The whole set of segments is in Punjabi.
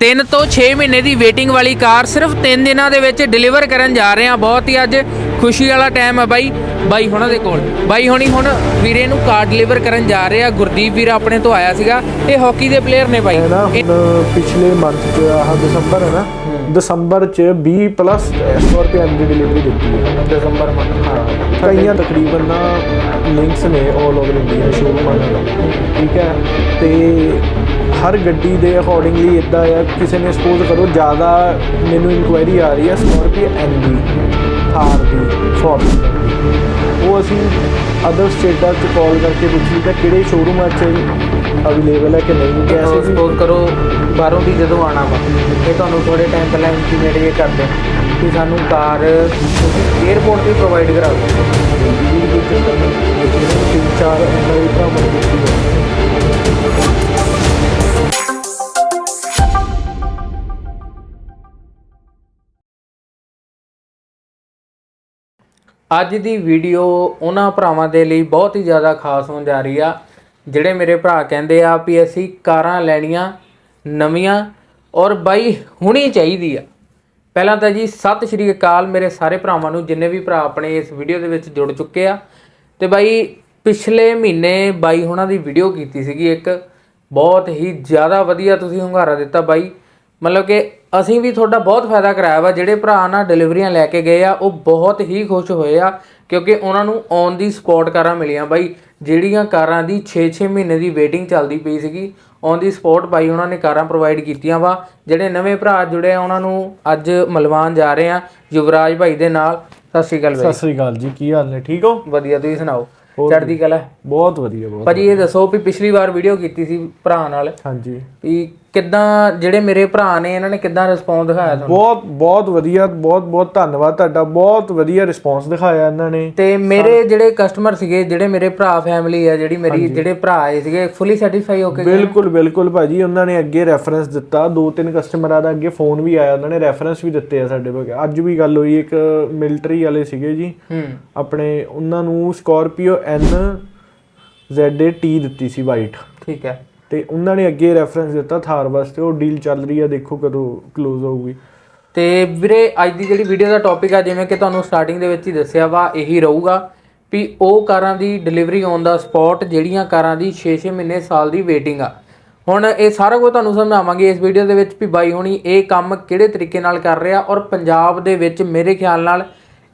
3 ਤੋਂ 6 ਮਹੀਨੇ ਦੀ ਵੇਟਿੰਗ ਵਾਲੀ ਕਾਰ ਸਿਰਫ 3 ਦਿਨਾਂ ਦੇ ਵਿੱਚ ਡਿਲੀਵਰ ਕਰਨ ਜਾ ਰਹੇ ਹਾਂ। ਬਹੁਤ ਹੀ ਅੱਜ ਖੁਸ਼ੀ ਵਾਲਾ ਟਾਈਮ ਹੈ ਬਾਈ। ਬਾਈ ਹੁਣਾਂ ਦੇ ਕੋਲ। ਬਾਈ ਹੁਣੀ ਹੁਣ ਵੀਰੇ ਨੂੰ ਕਾਰ ਡਿਲੀਵਰ ਕਰਨ ਜਾ ਰਹੇ ਆ ਗੁਰਦੀਪ ਵੀਰ ਆਪਣੇ ਤੋਂ ਆਇਆ ਸੀਗਾ। ਇਹ ਹਾਕੀ ਦੇ ਪਲੇਅਰ ਨੇ ਬਾਈ। ਹੈ ਨਾ ਪਿਛਲੇ ਮੰਥ ਚ ਆਹ ਦਸੰਬਰ ਹੈ ਨਾ। ਦਸੰਬਰ ਚ 20 ਪਲੱਸ ਸਕੋਰਪੀਓ ਦੀ ਡਿਲੀਵਰੀ ਦਿੱਤੀ ਹੈ। ਦਸੰਬਰ ਮੰਥ ਹਾਂ। ਕਈਆਂ ਤਕਰੀਬਨ ਨਾ ਲਿੰਕਸ ਨੇ 올 ਓਵਰ ਇੰਡੀਆ ਨਾਲ ਠੀਕ ਹੈ। ਤੇ ਹਰ ਗੱਡੀ ਦੇ ਅਕੋਰਡਿੰਗਲੀ ਇਦਾਂ ਆ ਕਿਸੇ ਨੇ ਸਪੋਜ਼ ਕਰੋ ਜ਼ਿਆਦਾ ਮੈਨੂੰ ਇਨਕੁਆਇਰੀ ਆ ਰਹੀ ਹੈ ਸਕੋਰਪੀਓ ਐਨ ਦੀ ਥਾਰ ਦੀ ਦੀ ਉਹ ਅਸੀਂ ਅਦਰ ਸਟੇਟਾਂ 'ਚ ਕਾਲ ਕਰਕੇ ਪੁੱਛੀ ਤਾਂ ਕਿਹੜੇ ਸ਼ੋਰੂਮਾਂ 'ਚ ਅਵੇਲੇਬਲ ਹੈ ਕਿ ਨਹੀਂ। ਕਿ ਐਸੇ ਸਪੋਜ਼ ਕਰੋ ਬਾਹਰੋਂ ਦੀ ਜਦੋਂ ਆਣਾ ਵਾ ਇਹ ਤੁਹਾਨੂੰ ਥੋੜੇ ਟਾਈਮ ਪਹਿਲਾਂ ਇੰਟੀਮੇਟ ਇਹ ਕਰਦੇ ਕਿ ਸਾਨੂੰ ਕਾਰ ਤੁਸੀਂ 에어ਪੋਰਟ ਤੇ ਪ੍ਰੋਵਾਈਡ ਕਰਾ ਦਿਓ ਤਿੰਨ ਚਾਰ ਐਨਆਈ ਭਰਾਵਾਂ ਅੱਜ ਦੀ ਵੀਡੀਓ ਉਹਨਾਂ ਭਰਾਵਾਂ ਦੇ ਲਈ ਬਹੁਤ ਹੀ ਜ਼ਿਆਦਾ ਖਾਸ ਹੋਣ ਜਾ ਰਹੀ ਆ, ਜਿਹੜੇ ਮੇਰੇ ਭਰਾ ਕਹਿੰਦੇ ਆ ਵੀ ਅਸੀਂ ਕਾਰਾਂ ਲੈਣੀਆਂ ਨਵੀਆਂ ਔਰ ਬਾਈ ਹੁਣੀ ਚਾਹੀਦੀ ਆ। ਪਹਿਲਾਂ ਤਾਂ ਜੀ, ਸਤਿ ਸ਼੍ਰੀ ਅਕਾਲ ਮੇਰੇ ਸਾਰੇ ਭਰਾਵਾਂ ਨੂੰ, ਜਿੰਨੇ ਵੀ ਭਰਾ ਆਪਣੇ ਇਸ ਵੀਡੀਓ ਦੇ ਵਿੱਚ ਜੁੜ ਚੁੱਕੇ ਆ। ਤੇ ਬਾਈ, ਪਿਛਲੇ ਮਹੀਨੇ ਬਾਈ ਹੁਣਾਂ ਦੀ ਵੀਡੀਓ ਕੀਤੀ ਸੀਗੀ ਇੱਕ, ਬਹੁਤ ਹੀ ਜ਼ਿਆਦਾ ਵਧੀਆ ਤੁਸੀਂ ਹੁੰਗਾਰਾ ਦਿੱਤਾ ਬਾਈ। ਮਤਲਬ ਕਿ ਅਸੀਂ ਵੀ ਤੁਹਾਡਾ ਬਹੁਤ ਫਾਇਦਾ ਕਰਾਇਆ ਵਾ ਜਿਹੜੇ ਭਰਾ ਨਾ ਡਿਲੀਵਰੀਆਂ ਲੈ ਕੇ ਗਏ ਆ ਉਹ ਬਹੁਤ ਹੀ ਖੁਸ਼ ਹੋਏ ਆ ਕਿਉਂਕਿ ਉਹਨਾਂ ਨੂੰ ਔਨ ਦੀ ਸਪੌਟ ਕਾਰਾਂ ਮਿਲੀਆਂ ਬਾਈ ਜਿਹੜੀਆਂ ਕਾਰਾਂ ਦੀ 6-6 ਮਹੀਨੇ ਦੀ ਵੇਟਿੰਗ ਚੱਲਦੀ ਪਈ ਸੀਗੀ ਔਨ ਦੀ ਸਪੌਟ ਬਾਈ ਉਹਨਾਂ ਨੇ ਕਾਰਾਂ ਪ੍ਰੋਵਾਈਡ ਕੀਤੀਆਂ ਵਾ ਜਿਹੜੇ ਨਵੇਂ ਭਰਾ ਜੁੜੇ ਆ ਉਹਨਾਂ ਨੂੰ ਅੱਜ ਮਲਵਾਨ ਜਾ ਰਹੇ ਆ ਯੁਵਰਾਜ ਭਾਈ ਦੇ ਨਾਲ ਸਤਿ ਸ਼੍ਰੀ ਅਕਾਲ ਸਤਿ ਸ੍ਰੀ ਅਕਾਲ ਜੀ ਕੀ ਹਾਲ ਨੇ ਠੀਕ ਹੋ? ਵਧੀਆ ਤੁਸੀਂ ਸੁਣਾਓ? ਚੜ੍ਹਦੀ ਕਲਾ? ਬਹੁਤ ਵਧੀਆ ਬਹੁਤ ਭਾਜੀ ਇਹ ਦੱਸੋ ਵੀ ਪਿਛਲੀ ਵਾਰ ਵੀਡੀਓ ਕੀਤੀ ਸੀ ਭਰਾ ਨਾਲ? ਹਾਂਜੀ। ਵੀ ਕਿੱਦਾਂ ਜਿਹੜੇ ਮੇਰੇ ਭਰਾ ਨੇ ਇਹਨਾਂ ਨੇ ਕਿੱਦਾਂ ਰਿਸਪੌਂਸ ਦਿਖਾਇਆ ਤੁਹਾਨੂੰ? ਬਹੁਤ ਬਹੁਤ ਵਧੀਆ ਬਹੁਤ ਬਹੁਤ ਧੰਨਵਾਦ ਤੁਹਾਡਾ ਬਹੁਤ ਵਧੀਆ ਰਿਸਪੌਂਸ ਦਿਖਾਇਆ ਇਹਨਾਂ ਨੇ। ਤੇ ਮੇਰੇ ਜਿਹੜੇ ਕਸਟਮਰ ਸੀਗੇ ਜਿਹੜੇ ਮੇਰੇ ਭਰਾ ਫੈਮਿਲੀ ਆ ਜਿਹੜੀ ਮੇਰੀ ਜਿਹੜੇ ਭਰਾ ਆਏ ਸੀਗੇ ਫੁੱਲੀ ਸੈਟੀਸਫਾਈ ਹੋ ਕੇ ਗਏ? ਬਿਲਕੁਲ ਬਿਲਕੁਲ ਭਾਜੀ ਉਹਨਾਂ ਨੇ ਅੱਗੇ ਰੈਫਰੈਂਸ ਦਿੱਤਾ। ਦੋ ਤਿੰਨ ਕਸਟਮਰਾਂ ਦਾ ਅੱਗੇ ਫੋਨ ਵੀ ਆਇਆ ਉਹਨਾਂ ਨੇ ਰੈਫਰੈਂਸ ਵੀ ਦਿੱਤੇ ਆ ਸਾਡੇ ਕੋਲ। ਅੱਜ ਵੀ ਗੱਲ ਹੋਈ ਇੱਕ ਮਿਲਟਰੀ ਵਾਲੇ ਸੀਗੇ ਜੀ। ਹੂੰ। ਆਪਣੇ ਉਹਨਾਂ ਨੂੰ ਸਕਾਰਪੀਓ ਐਨ ZAT ਦਿੱਤੀ ਸੀ ਵਾਈਟ ਠੀਕ ਹੈ। ਤੇ ਉਹਨਾਂ ਨੇ ਅੱਗੇ ਰੈਫਰੈਂਸ ਦਿੱਤਾ ਥਾਰ ਵਾਸਤੇ, ਉਹ ਡੀਲ ਚੱਲ ਰਹੀ ਆ, ਦੇਖੋ ਕਦੋਂ ক্লোਜ਼ ਹੋਊਗੀ। ਤੇ ਵੀਰੇ, ਅੱਜ ਦੀ ਜਿਹੜੀ ਵੀਡੀਓ ਦਾ ਟੌਪਿਕ ਆ, ਜਿਵੇਂ ਕਿ ਤੁਹਾਨੂੰ ਸਟਾਰਟਿੰਗ ਦੇ ਵਿੱਚ ਹੀ ਦੱਸਿਆ ਵਾ, ਇਹੀ ਰਹੂਗਾ ਵੀ ਉਹ ਕਾਰਾਂ ਦੀ ਡਿਲੀਵਰੀ ਔਨ ਦਾ ਸਪੌਟ ਜਿਹੜੀਆਂ ਕਾਰਾਂ ਦੀ 6-6 ਮਹੀਨੇ ਸਾਲ ਦੀ ਵੇਟਿੰਗ ਆ। ਹੁਣ ਇਹ ਸਾਰਾ ਕੁਝ ਤੁਹਾਨੂੰ ਸਮਝਾਵਾਂਗੇ ਇਸ ਵੀਡੀਓ ਦੇ ਵਿੱਚ ਵੀ ਬਾਈ ਹੋਣੀ ਇਹ ਕੰਮ ਕਿਹੜੇ ਤਰੀਕੇ ਨਾਲ ਕਰ ਰਿਹਾ ਔਰ ਪੰਜਾਬ ਦੇ ਵਿੱਚ ਮੇਰੇ ਖਿਆਲ ਨਾਲ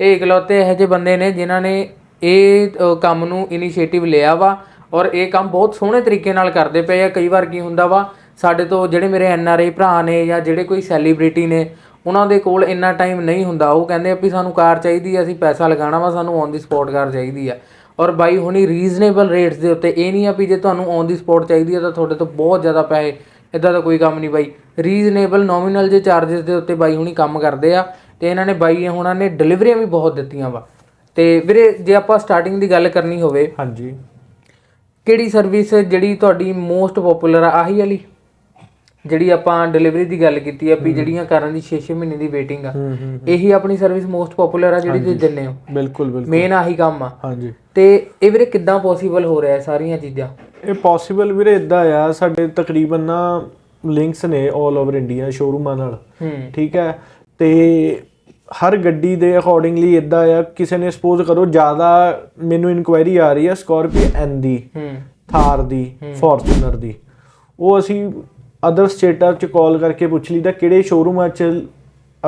ਇਹ ਇਕਲੌਤੇ ਇਹੋ ਜਿਹੇ ਬੰਦੇ ਨੇ ਜਿਨ੍ਹਾਂ ਨੇ ਇਹ ਕੰਮ ਨੂੰ ਇਨੀਸ਼ੀਏਟਿਵ ਲਿਆ ਵਾ। ਔਰ ਇਹ ਕੰਮ ਬਹੁਤ ਸੋਹਣੇ ਤਰੀਕੇ ਨਾਲ ਕਰਦੇ ਪਏ ਆ। ਕਈ ਵਾਰ ਕੀ ਹੁੰਦਾ ਵਾ, ਸਾਡੇ ਤੋਂ ਜਿਹੜੇ ਮੇਰੇ ਐਨ ਆਰ ਆਈ ਭਰਾ ਨੇ ਜਾਂ ਜਿਹੜੇ ਕੋਈ ਸੈਲੀਬ੍ਰਿਟੀ ਨੇ, ਉਹਨਾਂ ਦੇ ਕੋਲ ਇੰਨਾ ਟਾਈਮ ਨਹੀਂ ਹੁੰਦਾ। ਉਹ ਕਹਿੰਦੇ ਆ ਵੀ ਸਾਨੂੰ ਕਾਰ ਚਾਹੀਦੀ ਆ, ਅਸੀਂ ਪੈਸਾ ਲਗਾਉਣਾ ਵਾ, ਸਾਨੂੰ ਔਨ ਦੀ ਸਪੌਟ ਕਾਰ ਚਾਹੀਦੀ ਆ। ਔਰ ਬਾਈ, ਹੁਣੀ ਰੀਜ਼ਨੇਬਲ ਰੇਟਸ ਦੇ ਉੱਤੇ ਇਹ ਨਹੀਂ ਆ ਵੀ ਜੇ ਤੁਹਾਨੂੰ ਔਨ ਦੀ ਸਪੌਟ ਚਾਹੀਦੀ ਆ ਤਾਂ ਤੁਹਾਡੇ ਤੋਂ ਬਹੁਤ ਜ਼ਿਆਦਾ ਪੈਸੇ ਇਦਾਂ ਦਾ ਕੋਈ ਕੰਮ ਨਹੀਂ ਬਾਈ। ਰੀਜ਼ਨੇਬਲ ਨੋਮੀਨਲ ਜੇ ਚਾਰजेस ਦੇ ਉੱਤੇ ਬਾਈ ਹੁਣੀ ਕੰਮ ਕਰਦੇ ਆ, ਤੇ ਇਹਨਾਂ ਨੇ ਬਾਈ ਹੁਣਾਂ ਨੇ ਡਿਲੀਵਰੀਆਂ ਵੀ ਬਹੁਤ ਦਿੱਤੀਆਂ ਵਾ। ਤੇ ਵੀਰੇ, ਜੇ ਆਪਾਂ ਸਟਾਰਟਿੰਗ ਦੀ ਗੱਲ ਕਰਨੀ ਹੋਵੇ, ਹਾਂਜੀ। ਕਿਹੜੀ ਸਰਵਿਸ ਜਿਹੜੀ ਤੁਹਾਡੀ ਮੋਸਟ ਪਪੂਲਰ ਆ? ਆਹੀ ਵਾਲੀ ਜਿਹੜੀ ਆਪਾਂ ਡਿਲੀਵਰੀ ਦੀ ਗੱਲ ਕੀਤੀ ਆ ਵੀ ਜਿਹੜੀਆਂ ਕਾਰਾਂ ਦੀ 6-6 ਮਹੀਨੇ ਦੀ ਵੇਟਿੰਗ ਆ। ਇਹੀ ਆਪਣੀ ਸਰਵਿਸ ਮੋਸਟ ਪਪੂਲਰ ਆ ਜਿਹੜੀ ਤੁਸੀਂ ਦਿੰਦੇ ਹੋ। ਬਿਲਕੁਲ ਬਿਲਕੁਲ। ਮੇਨ ਆਹੀ ਕੰਮ ਆ। ਹਾਂਜੀ। ਤੇ ਇਹ ਵੀਰੇ ਕਿੱਦਾਂ ਪੋਸੀਬਲ ਹੋ ਰਿਹਾ ਸਾਰੀਆਂ ਚੀਜ਼ਾਂ? ਇਹ ਪੋਸੀਬਲ ਵੀਰੇ ਇਦਾਂ ਆ ਸਾਡੇ ਤਕਰੀਬਨ ਨਾ ਲਿੰਕਸ ਨੇ 올 ਓਵਰ ਇੰਡੀਆ ਸ਼ੋਰੂਮਾਂ ਨਾਲ। ਠੀਕ ਹੈ? ਤੇ ਹਰ ਗੱਡੀ ਦੇ ਅਕੋਰਡਿੰਗਲੀ ਇਦਾਂ ਆ ਕਿਸੇ ਨੇ ਸਪੋਜ਼ ਕਰੋ ਜ਼ਿਆਦਾ ਮੈਨੂੰ ਇਨਕੁਆਇਰੀ ਆ ਰਹੀ ਹੈ ਸਕਾਰਪੀਓ ਐਨ ਦੀ ਹੂੰ। ਥਾਰ ਦੀ ਫੋਰਚੂਨਰ ਦੀ। ਉਹ ਅਸੀਂ ਅਦਰ ਸਟੇਟਾਂ 'ਚ ਕਾਲ ਕਰਕੇ ਪੁੱਛ ਲਈ ਤਾਂ ਕਿਹੜੇ ਸ਼ੋਰੂਮਾਂ 'ਚ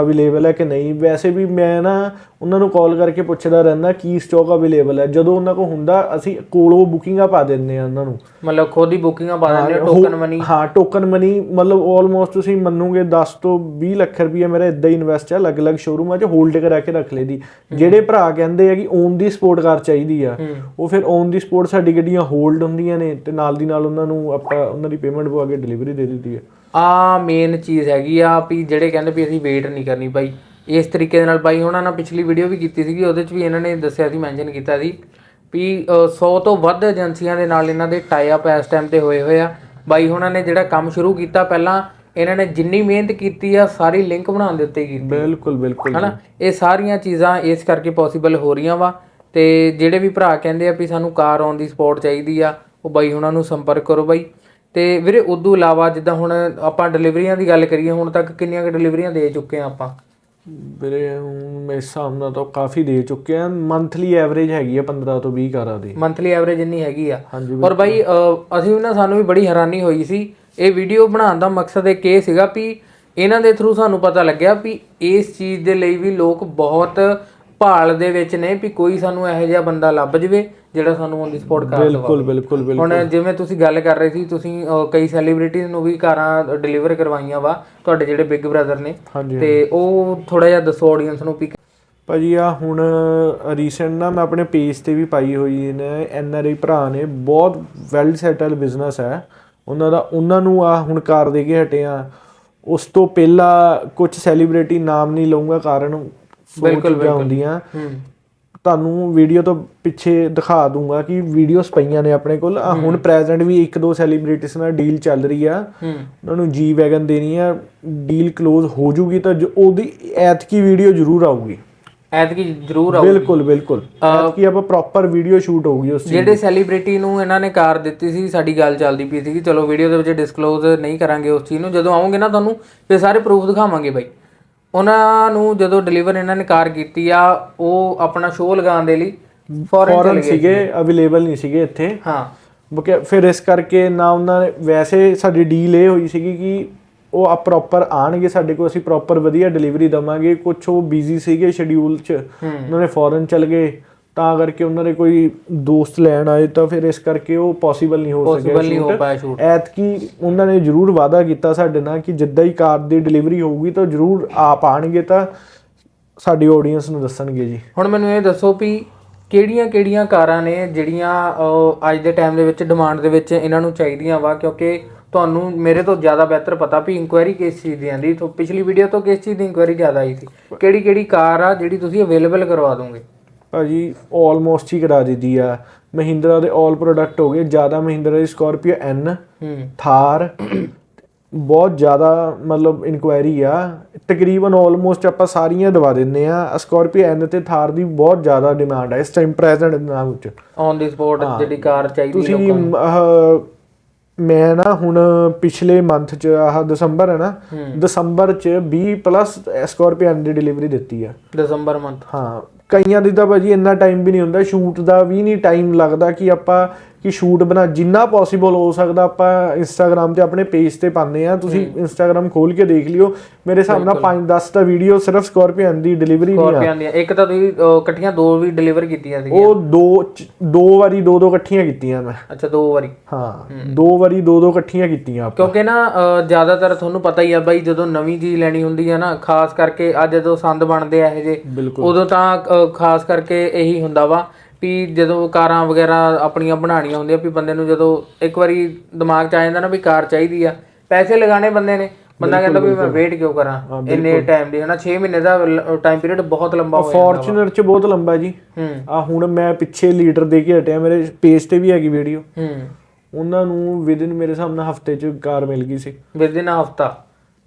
ਅਵੇਲੇਬਲ ਹੈ ਕਿ ਨਹੀਂ? ਵੈਸੇ ਵੀ ਮੈਂ ਨਾ ਉਹਨਾਂ ਨੂੰ ਕਾਲ ਕਰਕੇ ਪੁੱਛਦਾ ਰਹਿੰਦਾ ਕੀ ਸਟਾਕ ਅਵੇਲੇਬਲ ਹੈ। ਜਦੋਂ ਉਹਨਾਂ ਕੋਲ ਹੁੰਦਾ ਅਸੀਂ ਕੋਲੋਂ ਬੁਕਿੰਗਾਂ ਪਾ ਦਿੰਦੇ ਆ ਉਹਨਾਂ ਨੂੰ। ਮਤਲਬ ਖੁਦ ਹੀ ਬੁਕਿੰਗਾਂ ਪਾ ਦਿੰਦੇ ਹੋ- ਟੋਕਨ ਮਨੀ ਹਾਂ ਟੋਕਨ ਮਨੀ ਮਤਲਬ ਆਲਮੋਸਟ ਤੁਸੀਂ ਮੰਨੋਗੇ 10 ਤੋਂ 20 ਲੱਖ ਰੁਪਏ ਮੇਰਾ ਇਦਾਂ ਹੀ ਇਨਵੈਸਟ ਹੈ ਅਲੱਗ-ਅਲੱਗ ਸ਼ੋਰੂਮਾਂ 'ਚ ਹੋਲਡ ਕਰਾ ਕੇ ਰੱਖ ਲਈਦੀ ਜਿਹੜੇ ਭਰਾ ਕਹਿੰਦੇ ਆ ਕਿ ਓਨ ਦੀ ਸਪੋਰਟ ਕਾਰ ਚਾਹੀਦੀ ਆ ਉਹ ਫਿਰ ਔਨ ਦੀ ਸਪੋਰਟ ਸਾਡੀ ਗੱਡੀਆਂ ਹੋਲਡ ਹੁੰਦੀਆਂ ਨੇ ਤੇ ਨਾਲ ਦੀ ਨਾਲ ਉਹਨਾਂ ਨੂੰ ਆਪਾਂ ਉਹਨਾਂ ਦੀ ਪੇਮੈਂਟ ਪਵਾ ਕੇ ਡਿਲੀਵਰੀ ਦੇ ਦਿੱਤੀ ਹੈ ਆ ਮੇਨ ਚੀਜ਼ ਹੈਗੀ ਆ ਵੀ ਜਿਹੜੇ ਕਹਿੰਦੇ ਵੀ ਅਸੀਂ ਵੇਟ ਨਹੀਂ ਕਰਨੀ ਬਾਈ। ਇਸ ਤਰੀਕੇ ਦੇ ਨਾਲ ਬਾਈ ਉਹਨਾਂ ਨਾਲ ਪਿਛਲੀ ਵੀਡੀਓ ਵੀ ਕੀਤੀ ਸੀਗੀ ਉਹਦੇ 'ਚ ਵੀ ਇਹਨਾਂ ਨੇ ਦੱਸਿਆ ਸੀ ਮੈਂਸ਼ਨ ਕੀਤਾ ਸੀ ਵੀ 100 ਤੋਂ ਵੱਧ ਏਜੰਸੀਆਂ ਦੇ ਨਾਲ ਇਹਨਾਂ ਦੇ ਟਾਈ ਅਪ ਇਸ ਟਾਈਮ ਤੇ ਹੋਏ ਹੋਏ ਆ। ਬਾਈ ਉਹਨਾਂ ਨੇ ਜਿਹੜਾ ਕੰਮ ਸ਼ੁਰੂ ਕੀਤਾ ਪਹਿਲਾਂ ਇਹਨਾਂ ਨੇ ਜਿੰਨੀ ਮਿਹਨਤ ਕੀਤੀ ਆ ਸਾਰੀ ਲਿੰਕ ਬਣਾਉਣ ਦੇ ਉੱਤੇ ਕੀਤੀ। ਬਿਲਕੁਲ ਬਿਲਕੁਲ ਹਨਾ? ਇਹ ਸਾਰੀਆਂ ਚੀਜ਼ਾਂ ਇਸ ਕਰਕੇ ਪੋਸੀਬਲ ਹੋ ਰਹੀਆਂ ਵਾ ਤੇ ਜਿਹੜੇ ਵੀ ਭਰਾ ਕਹਿੰਦੇ ਆ ਵੀ ਸਾਨੂੰ ਕਾਰ ਆਨ ਦੀ ਸਪੌਟ ਚਾਹੀਦੀ ਆ ਉਹ ਬਾਈ ਉਹਨਾਂ ਨੂੰ ਸੰਪਰਕ ਕਰੋ ਬਾਈ। ਤੇ ਵੀਰੇ ਉਦੋਂ ਇਲਾਵਾ ਜਿੱਦਾਂ ਹੁਣ ਆਪਾਂ ਡਿਲੀਵਰੀਆਂ ਦੀ ਗੱਲ ਕਰੀਏ ਹੁਣ ਤੱਕ ਕਿੰਨੀਆਂ ਕੁ ਡਿਲੀਵਰੀਆਂ ਦੇ ਚੁੱਕੇ ਆ ਆਪਾਂ? ਵੀਰੇ ਹੁਣ ਮੇਰੇ ਹਿਸਾਬ ਨਾਲ ਤਾਂ ਕਾਫੀ ਦੇ ਚੁੱਕੇ ਆ ਮੰਥਲੀ ਐਵਰੇਜ ਹੈਗੀ ਆ 15 ਤੋਂ 20 ਕਾਰਾਂ ਦੀ। ਮੰਥਲੀ ਐਵਰੇਜ ਇੰਨੀ ਹੈਗੀ ਆ। ਔਰ ਬਾਈ ਅਸੀਂ ਵੀ ਨਾ ਸਾਨੂੰ ਵੀ ਬੜੀ ਹੈਰਾਨੀ ਹੋਈ ਸੀ। ਇਹ ਵੀਡੀਓ ਬਣਾਉਣ ਦਾ ਮਕਸਦ ਇਹ ਸੀਗਾ ਵੀ ਇਹਨਾਂ ਦੇ ਥਰੂ ਸਾਨੂੰ ਪਤਾ ਲੱਗਿਆ ਵੀ ਇਸ ਚੀਜ਼ ਦੇ ਲਈ ਵੀ ਲੋਕ ਬਹੁਤ ਭਾਲ ਦੇ ਵਿੱਚ ਨੇ ਵੀ ਕੋਈ ਸਾਨੂੰ ਇਹੋ ਜਿਹਾ ਬੰਦਾ ਲੱਭ ਜਵੇ ਜਿਹੜਾ ਸਾਨੂੰ ਔਨ ਦੀ ਸਪੋਰਟ ਕਰ ਬਿਲਕੁਲ ਬਿਲਕੁਲ ਬਿਲਕੁਲ। ਹੁਣ ਜਿਵੇਂ ਤੁਸੀਂ ਗੱਲ ਕਰ ਰਹੇ ਸੀ ਤੁਸੀਂ ਕਈ ਸੈਲੀਬ੍ਰਿਟੀਜ਼ ਨੂੰ ਵੀ ਕਾਰਾਂ ਡਿਲੀਵਰ ਕਰਵਾਈਆਂ ਵਾ ਤੁਹਾਡੇ ਜਿਹੜੇ ਬਿਗ ਬ੍ਰਦਰ ਨੇ। ਤੇ ਉਹ ਥੋੜਾ ਜਿਹਾ ਦੱਸੋ ਆਡੀਅנס ਨੂੰ ਵੀ ਭਾਜੀ ਆ ਹੁਣ ਰੀਸੈਂਟ ਨਾ ਮੈਂ ਆਪਣੇ ਪੇਜ ਤੇ ਵੀ ਪਾਈ ਹੋਈ ਨੇ ਐਨ ਆਰ ਆਈ ਭਰਾ ਨੇ ਬਹੁਤ ਵੈਲ ਸੈਟਲ ਬਿਜ਼ਨਸ ਹੈ। ਉਹਨਾਂ ਦਾ ਉਹਨਾਂ ਨੂੰ ਆ ਹੁਣ ਕਾਰ ਦੇ ਕੇ ਹਟੇ ਆ। ਉਸ ਤੋਂ ਪਹਿਲਾਂ ਕੁਝ ਸੈਲੀਬ੍ਰਿਟੀ ਨਾਮ ਨਹੀਂ ਲਵਾਂਗਾ ਕਾਰਨ ਬਿਲਕੁਲ ਹੁੰਦੀਆਂ। ਹੂੰ। ਤੁਹਾਨੂੰ ਵੀਡੀਓ ਤੋਂ ਪਿੱਛੇ ਦਿਖਾ ਦੂੰਗਾ ਕਿ ਵੀਡੀਓਜ਼ ਪਈਆਂ ਨੇ ਆਪਣੇ ਕੋਲ। ਆਹ ਹੁਣ ਪ੍ਰੈਜ਼ੈਂਟ ਵੀ ਇੱਕ ਦੋ ਸੈਲੀਬ੍ਰਿਟੀਜ਼ ਨਾਲ ਡੀਲ ਚੱਲ ਰਹੀ ਆ। ਉਹਨਾਂ ਨੂੰ ਜੀ ਵੈਗਨ ਦੇਣੀ ਆ। ਡੀਲ ক্লোਜ਼ ਹੋ ਜੂਗੀ ਤਾਂ ਉਹਦੀ ਐਤਕੀ ਵੀਡੀਓ ਜ਼ਰੂਰ ਆਊਗੀ। ਐਤਕੀ ਜ਼ਰੂਰ ਆਓ ਬਿਲਕੁਲ ਬਿਲਕੁਲ। ਐਤਕੀ ਆਪਾਂ ਪ੍ਰੋਪਰ ਵੀਡੀਓ ਸ਼ੂਟ ਹੋਊਗੀ ਉਸ ਜਿਹੜੇ ਸੈਲੀਬ੍ਰਿਟੀ ਨੂੰ ਇਹਨਾਂ ਨੇ ਕਾਰ ਦਿੱਤੀ ਸੀ ਸਾਡੀ ਗੱਲ ਚੱਲਦੀ ਪਈ ਸੀ ਕਿ ਚਲੋ ਵੀਡੀਓ ਦੇ ਵਿੱਚ ਡਿਸਕਲੋਜ਼ ਨਹੀਂ ਕਰਾਂਗੇ ਉਸ ਚੀਜ਼ ਨੂੰ। ਜਦੋਂ ਆਉਂਗੇ ਨਾ ਤੁਹਾਨੂੰ ਫਿਰ ਸਾਰੇ ਪ੍ਰੂਫ ਦਿਖਾਵਾਂਗੇ ਬਾਈ। ਉਹਨਾਂ ਨੂੰ ਜਦੋਂ ਡਿਲੀਵਰ ਇਹਨਾਂ ਨੇ ਕਾਰ ਕੀਤੀ ਆ ਉਹ ਆਪਣਾ ਸ਼ੋਅ ਲਗਾਉਣ ਦੇ ਲਈ ਫੋਰਨ ਸੀਗੇ ਅਵੇਲੇਬਲ ਨਹੀਂ ਸੀਗੇ ਇੱਥੇ। ਹਾਂ। ਬਕੇ ਫਿਰ ਇਸ ਕਰਕੇ ਨਾ ਉਹਨਾਂ ਨੇ ਵੈਸੇ ਸਾਡੀ ਡੀਲ ਇਹ ਹੋਈ ਸੀਗੀ ਕਿ ਉਹ ਆ ਪ੍ਰੋਪਰ ਆਣਗੇ ਸਾਡੇ ਕੋਲ ਅਸੀਂ ਪ੍ਰੋਪਰ ਵਧੀਆ ਡਿਲੀਵਰੀ ਦਵਾਂਗੇ। ਕੁਝ ਉਹ ਬਿਜ਼ੀ ਸੀਗੇ ਸ਼ਡਿਊਲ 'ਚ ਉਹਨਾਂ ਨੇ ਫੋਰਨ ਚਲ ਗਏ। ਤਾਂ ਕਰਕੇ ਉਹਨਾਂ ਦੇ ਕੋਈ ਦੋਸਤ ਲੈਣ ਆਏ ਤਾਂ ਫਿਰ ਇਸ ਕਰਕੇ ਉਹ ਪੋਸੀਬਲ ਨਹੀਂ ਹੋ ਸਕਿਆ ਪੋਸੀਬਲ ਨਹੀਂ ਹੋ ਪਾਇਆ ਸ਼ੂਟ ਐਤਕੀ ਉਹਨਾਂ ਨੇ ਜ਼ਰੂਰ ਵਾਅਦਾ ਕੀਤਾ ਸਾਡੇ ਨਾਲ ਕਿ ਜਿੱਦਾਂ ਹੀ ਕਾਰ ਦੀ ਡਿਲੀਵਰੀ ਹੋਊਗੀ ਤਾਂ ਜ਼ਰੂਰ ਆਪ ਆਣਗੇ ਤਾਂ ਸਾਡੀ ਆਡੀਅנס ਨੂੰ ਦੱਸਣਗੇ ਜੀ। ਹੁਣ ਮੈਨੂੰ ਇਹ ਦੱਸੋ ਵੀ ਕਿਹੜੀਆਂ-ਕਿਹੜੀਆਂ ਕਾਰਾਂ ਨੇ ਜਿਹੜੀਆਂ ਅੱਜ ਦੇ ਟਾਈਮ ਦੇ ਵਿੱਚ ਡਿਮਾਂਡ ਦੇ ਵਿੱਚ ਇਹਨਾਂ ਨੂੰ ਚਾਹੀਦੀਆਂ ਵਾ? ਕਿਉਂਕਿ ਤੁਹਾਨੂੰ ਮੇਰੇ ਤੋਂ ਜ਼ਿਆਦਾ ਬਿਹਤਰ ਪਤਾ ਵੀ ਇਨਕੁਆਇਰੀ ਕਿਸ ਚੀਜ਼ ਦੀ ਆਂਦੀ। ਤੋਂ ਪਿਛਲੀ ਵੀਡੀਓ ਤੋਂ ਕਿਸ ਚੀਜ਼ ਦੀ ਇਨਕੁਆਇਰੀ ਜ਼ਿਆਦਾ ਆਈ ਸੀ? ਕਿਹੜੀ-ਕਿਹੜੀ ਕਾਰ ਆ ਜਿਹੜੀ ਤੁਸੀਂ ਅਵੇਲੇਬਲ ਕਰਵਾ ਦੋਗੇ? ਭਾਜੀ ਆਲਮੋਸਟ ਹੀ ਕਰਾ ਦਿੱਤੀ ਆ। ਮਹਿੰਦਰਾ ਦੇ ਆਲ ਪ੍ਰੋਡਕਟ ਹੋ ਗਏ। ਜ਼ਿਆਦਾ ਮਹਿੰਦਰਾ ਦੀ ਸਕਾਰਪੀਓ ਐਨ ਹੂੰ। ਥਾਰ ਬਹੁਤ ਜ਼ਿਆਦਾ ਮਤਲਬ ਇਨਕੁਆਇਰੀ ਆ। ਤਕਰੀਬਨ ਆਲਮੋਸਟ ਆਪਾਂ ਸਾਰੀਆਂ ਦਵਾ ਦਿੰਨੇ ਆ। ਸਕਾਰਪੀਓ ਐਨ ਤੇ ਥਾਰ ਦੀ ਬਹੁਤ ਜ਼ਿਆਦਾ ਡਿਮਾਂਡ ਹੈ ਇਸ ਟਾਈਮ ਪ੍ਰੈਜ਼ੈਂਟ ਨਾ ਵਿੱਚ। ਔਨ ਦੀ ਸਪੋਟ ਜਿਹੜੀ ਕਾਰ ਚਾਹੀਦੀ ਤੁਸੀਂ ਆਹ, ਮੈਂ ਨਾ ਹੁਣ ਪਿਛਲੇ ਮੰਥ ਚ ਆਹ ਦਸੰਬਰ ਹੈ ਨਾ ਦਸੰਬਰ ਚ 20 ਪਲੱਸ ਸਕਾਰਪੀਓ ਐਨ ਦੀ ਡਿਲੀਵਰੀ ਦਿੱਤੀ ਆ। ਦਸੰਬਰ ਮੰਥ ਹਾਂ। ਕਈਆਂ ਦੀ ਤਾਂ ਭਾਜੀ ਇੰਨਾ ਟਾਈਮ ਵੀ ਨਹੀਂ ਹੁੰਦਾ ਸ਼ੂਟ ਦਾ ਵੀ ਨਹੀਂ ਟਾਈਮ ਲੱਗਦਾ ਕਿ ਆਪਾਂ ਕਿ ਸ਼ੂਟ ਬਣਾ ਜਿੰਨਾ ਪੋਸੀਬਲ ਹੋ ਸਕਦਾ ਆਪਾਂ ਇੰਸਟਾਗ੍ਰam ਤੇ ਆਪਣੇ ਪੇਜ ਤੇ ਪਾਉਂਦੇ ਆ ਤੁਸੀਂ ਇੰਸਟਾਗ੍ਰam ਖੋਲ ਕੇ ਦੇਖ ਲਿਓ। ਮੇਰੇ ਹਿਸਾਬ ਨਾਲ 5-10 ਤਾਂ ਵੀਡੀਓ ਸਿਰਫ ਸਕਾਰਪੀਅਨ ਦੀ ਡਿਲੀਵਰੀ ਨਹੀਂ ਆ ਸਕਾਰਪੀਆਂ ਦੀਆਂ। ਇੱਕ ਤਾਂ ਤੁਸੀਂ ਇਕੱਠੀਆਂ ਦੋ ਵੀ ਡਿਲੀਵਰ ਕੀਤੀਆਂ ਸੀ ਉਹ ਦੋ ਦੋ ਵਾਰੀ ਦੋ ਦੋ ਇਕੱਠੀਆਂ ਕੀਤੀਆਂ ਮੈਂ। ਅੱਛਾ ਦੋ ਵਾਰੀ। ਹਾਂ ਦੋ ਵਾਰੀ ਦੋ ਦੋ ਇਕੱਠੀਆਂ ਕੀਤੀਆਂ ਆਪਾਂ। ਕਿਉਂਕਿ ਨਾ ਜ਼ਿਆਦਾਤਰ ਤੁਹਾਨੂੰ ਪਤਾ ਹੀ ਆ ਬਾਈ ਜਦੋਂ ਨਵੀਂ ਚੀਜ਼ ਲੈਣੀ ਹੁੰਦੀ ਆ ਨਾ ਖਾਸ ਕਰਕੇ ਆ ਜਦੋਂ ਸੰਦ ਬਣਦੇ ਆ ਇਹ ਜੇ ਉਦੋਂ ਤਾਂ ਖਾਸ ਕਰਕੇ ਇਹੀ ਹੁੰਦਾ ਵਾ ਵੀ ਜਦੋਂ ਕਾਰਾਂ ਵਗੈਰਾ ਆਪਣੀਆਂ ਬਣਾਉਣੀਆਂ ਹੁੰਦੀਆਂ ਵੀ ਬੰਦੇ ਨੂੰ ਜਦੋਂ ਇੱਕ ਵਾਰੀ ਦਿਮਾਗ 'ਚ ਆ ਜਾਂਦਾ ਨਾ ਵੀ ਕਾਰ ਚਾਹੀਦੀ ਆ ਪੈਸੇ ਲਗਾਣੇ ਬੰਦੇ ਨੇ ਬੰਦਾ ਕਹਿੰਦਾ ਵੀ ਮੈਂ ਵੇਟ ਕਿਉਂ ਕਰਾਂ? ਇੰਨੇ ਟਾਈਮ ਦੀ ਹਨਾ 6 ਮਹੀਨੇ ਦਾ ਟਾਈਮ ਪੀਰੀਅਡ ਬਹੁਤ ਲੰਬਾ ਹੋ ਜਾਂਦਾ ਫੋਰਚੂਨਰ ਚ ਬਹੁਤ ਲੰਬਾ ਜੀ। ਆ ਹੁਣ ਮੈਂ ਪਿੱਛੇ ਲੀਡਰ ਦੇ ਕੇ ਹਟਿਆ ਮੇਰੇ ਪੇਜ ਤੇ ਵੀ ਹੈਗੀ ਵੀਡੀਓ ਹੂੰ। ਉਹਨਾਂ ਨੂੰ ਵਿਦਿਨ ਮੇਰੇ ਨਾਲ ਹਫ਼ਤੇ ਚ ਕਾਰ ਮਿਲ ਗਈ ਸੀ। ਵਿਦਿਨ ਹਫਤਾ।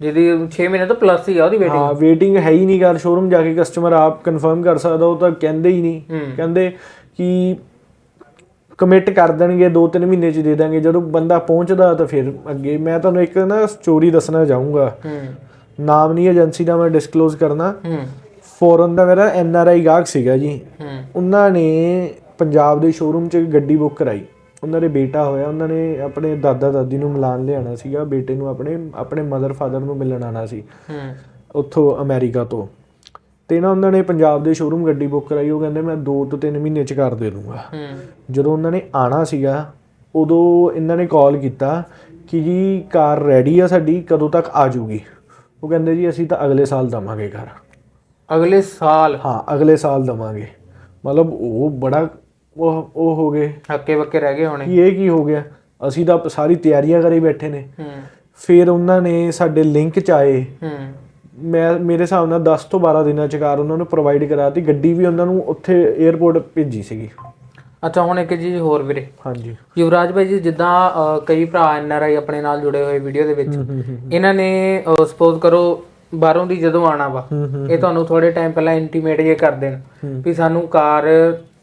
ਜਿਹਦੀ 6 ਮਹੀਨੇ ਤੋਂ ਪਲੱਸ ਹੀ ਆ ਉਹਦੀ ਵੇਟਿੰਗ ਹਾਂ ਵੇਟਿੰਗ ਹੈ ਹੀ ਨਹੀਂ ਕਾਰ ਸ਼ੋਰੂਮ ਜਾ ਕੇ ਕਸਟਮਰ ਆਪ ਕਨਫਰਮ ਕਰ ਸਕਦਾ ਉਹ ਤਾਂ ਕਹਿੰਦੇ ਹੀ ਨਹੀਂ। ਕਹਿੰਦੇ ਕਿ ਕਮਿਟ ਕਰ ਦੇਣਗੇ 2-3 ਮਹੀਨੇ ਚ ਦੇ ਦਾਂਗੇ ਜਦੋਂ ਬੰਦਾ ਪਹੁੰਚਦਾ ਤਾਂ ਫਿਰ ਅੱਗੇ ਮੈਂ ਤੁਹਾਨੂੰ ਇੱਕ ਨਾ ਸਟੋਰੀ ਦੱਸਣਾ ਚਾਹੂੰਗਾ। ਹੂੰ। ਨਾਮ ਨਹੀਂ ਏਜੰਸੀ ਦਾ ਮੈਂ ਡਿਸਕਲੋਜ਼ ਕਰਨਾ। ਹੂੰ। ਫੋਰਨ ਦਾ ਮੇਰਾ ਐਨ ਆਰ ਆਈ ਗਾਹਕ ਸੀਗਾ ਜੀ। ਹੂੰ। ਉਹਨਾਂ ਨੇ ਪੰਜਾਬ ਦੇ ਸ਼ੋਰੂਮ 'ਚ ਗੱਡੀ ਬੁੱਕ ਕਰਾਈ। ਉਹਨਾਂ ਦੇ ਬੇਟਾ ਹੋਇਆ ਉਹਨਾਂ ਨੇ ਆਪਣੇ ਦਾਦਾ ਦਾਦੀ ਨੂੰ ਮਿਲਾਨ ਲਿਆਣਾ ਸੀਗਾ। ਬੇਟੇ ਨੂੰ ਆਪਣੇ ਆਪਣੇ ਮਦਰ ਫਾਦਰ ਨੂੰ ਮਿਲਣ ਆਣਾ ਸੀ। ਹੂੰ। ਉੱਥੋਂ ਅਮਰੀਕਾ ਤੋਂ। ਤੇ ਨਾ ਉਹਨਾਂ ਨੇ ਪੰਜਾਬ ਦੇ ਸ਼ੋਰੂਮ ਗੱਡੀ ਬੁੱਕ ਕਰਾਈ ਉਹ ਕਹਿੰਦੇ ਮੈਂ 2 ਤੋਂ 3 ਮਹੀਨੇ 'ਚ ਕਰ ਦੇ ਦੂੰਗਾ ਜਦੋਂ ਉਹਨਾਂ ਨੇ ਆਣਾ ਸੀਗਾ ਉਦੋਂ ਇਹਨਾਂ ਨੇ ਕਾਲ ਕੀਤਾ ਕਿ ਜੀ ਕਾਰ ਰੈਡੀ ਆ ਸਾਡੀ ਕਦੋਂ ਤੱਕ ਆ ਜਾਊਗੀ? ਉਹ ਕਹਿੰਦੇ ਜੀ ਅਸੀਂ ਤਾਂ ਅਗਲੇ ਸਾਲ ਦਵਾਂਗੇ ਕਾਰ। ਅਗਲੇ ਸਾਲ? ਹਾਂ ਅਗਲੇ ਸਾਲ ਦਵਾਂਗੇ। ਮਤਲਬ ਉਹ ਬੜਾ ਉਹ ਉਹ ਹੋ ਗਏ। ਹੱਕੇ ਬੱਕੇ ਰਹਿ ਗਏ ਹੋਣੇ। ਕਿ ਇਹ ਕੀ ਹੋ ਗਿਆ? ਅਸੀਂ ਤਾਂ ਸਾਰੀ ਤਿਆਰੀਆਂ ਕਰੀ ਬੈਠੇ ਨੇ। ਹੂੰ। ਫਿਰ ਉਹਨਾਂ ਨੇ ਸਾਡੇ ਲਿੰਕ ਚ ਆਏ। ਹੂੰ। ਮੈਂ ਮੇਰੇ ਹਿਸਾਬ ਨਾਲ 10 ਤੋਂ 12 ਦਿਨਾਂ ਚ ਕਾਰ ਉਹਨਾਂ ਨੂੰ ਪ੍ਰੋਵਾਈਡ ਕਰਾਤੀ। ਗੱਡੀ ਵੀ ਉਹਨਾਂ ਨੂੰ ਉੱਥੇ 에ਅਰਪੋਰਟ ਭੇਜੀ ਸੀਗੀ। ਅੱਛਾ ਹੁਣ ਇੱਕ ਚੀਜ਼ ਹੋਰ ਵੀਰੇ। ਹਾਂਜੀ। ਯੁਵਰਾਜ ਭਾਈ ਜੀ ਜਿੱਦਾਂ ਕਈ ਭਰਾ ਐਨ ਆਰ ਆਈ ਆਪਣੇ ਨਾਲ ਜੁੜੇ ਹੋਏ ਵੀਡੀਓ ਦੇ ਵਿੱਚ ਇਹਨਾਂ ਨੇ ਸਪੋਜ਼ ਕਰੋ ਬਾਹਰੋਂ ਦੀ ਜਦੋਂ ਆਣਾ ਵਾ ਇਹ ਤੁਹਾਨੂੰ ਥੋੜੇ ਟਾਈਮ ਪਹਿਲਾਂ ਇੰਟੀਮੇਟ ਜੇ ਕਰ ਦੇਣ ਵੀ ਸਾਨੂੰ ਕਾਰ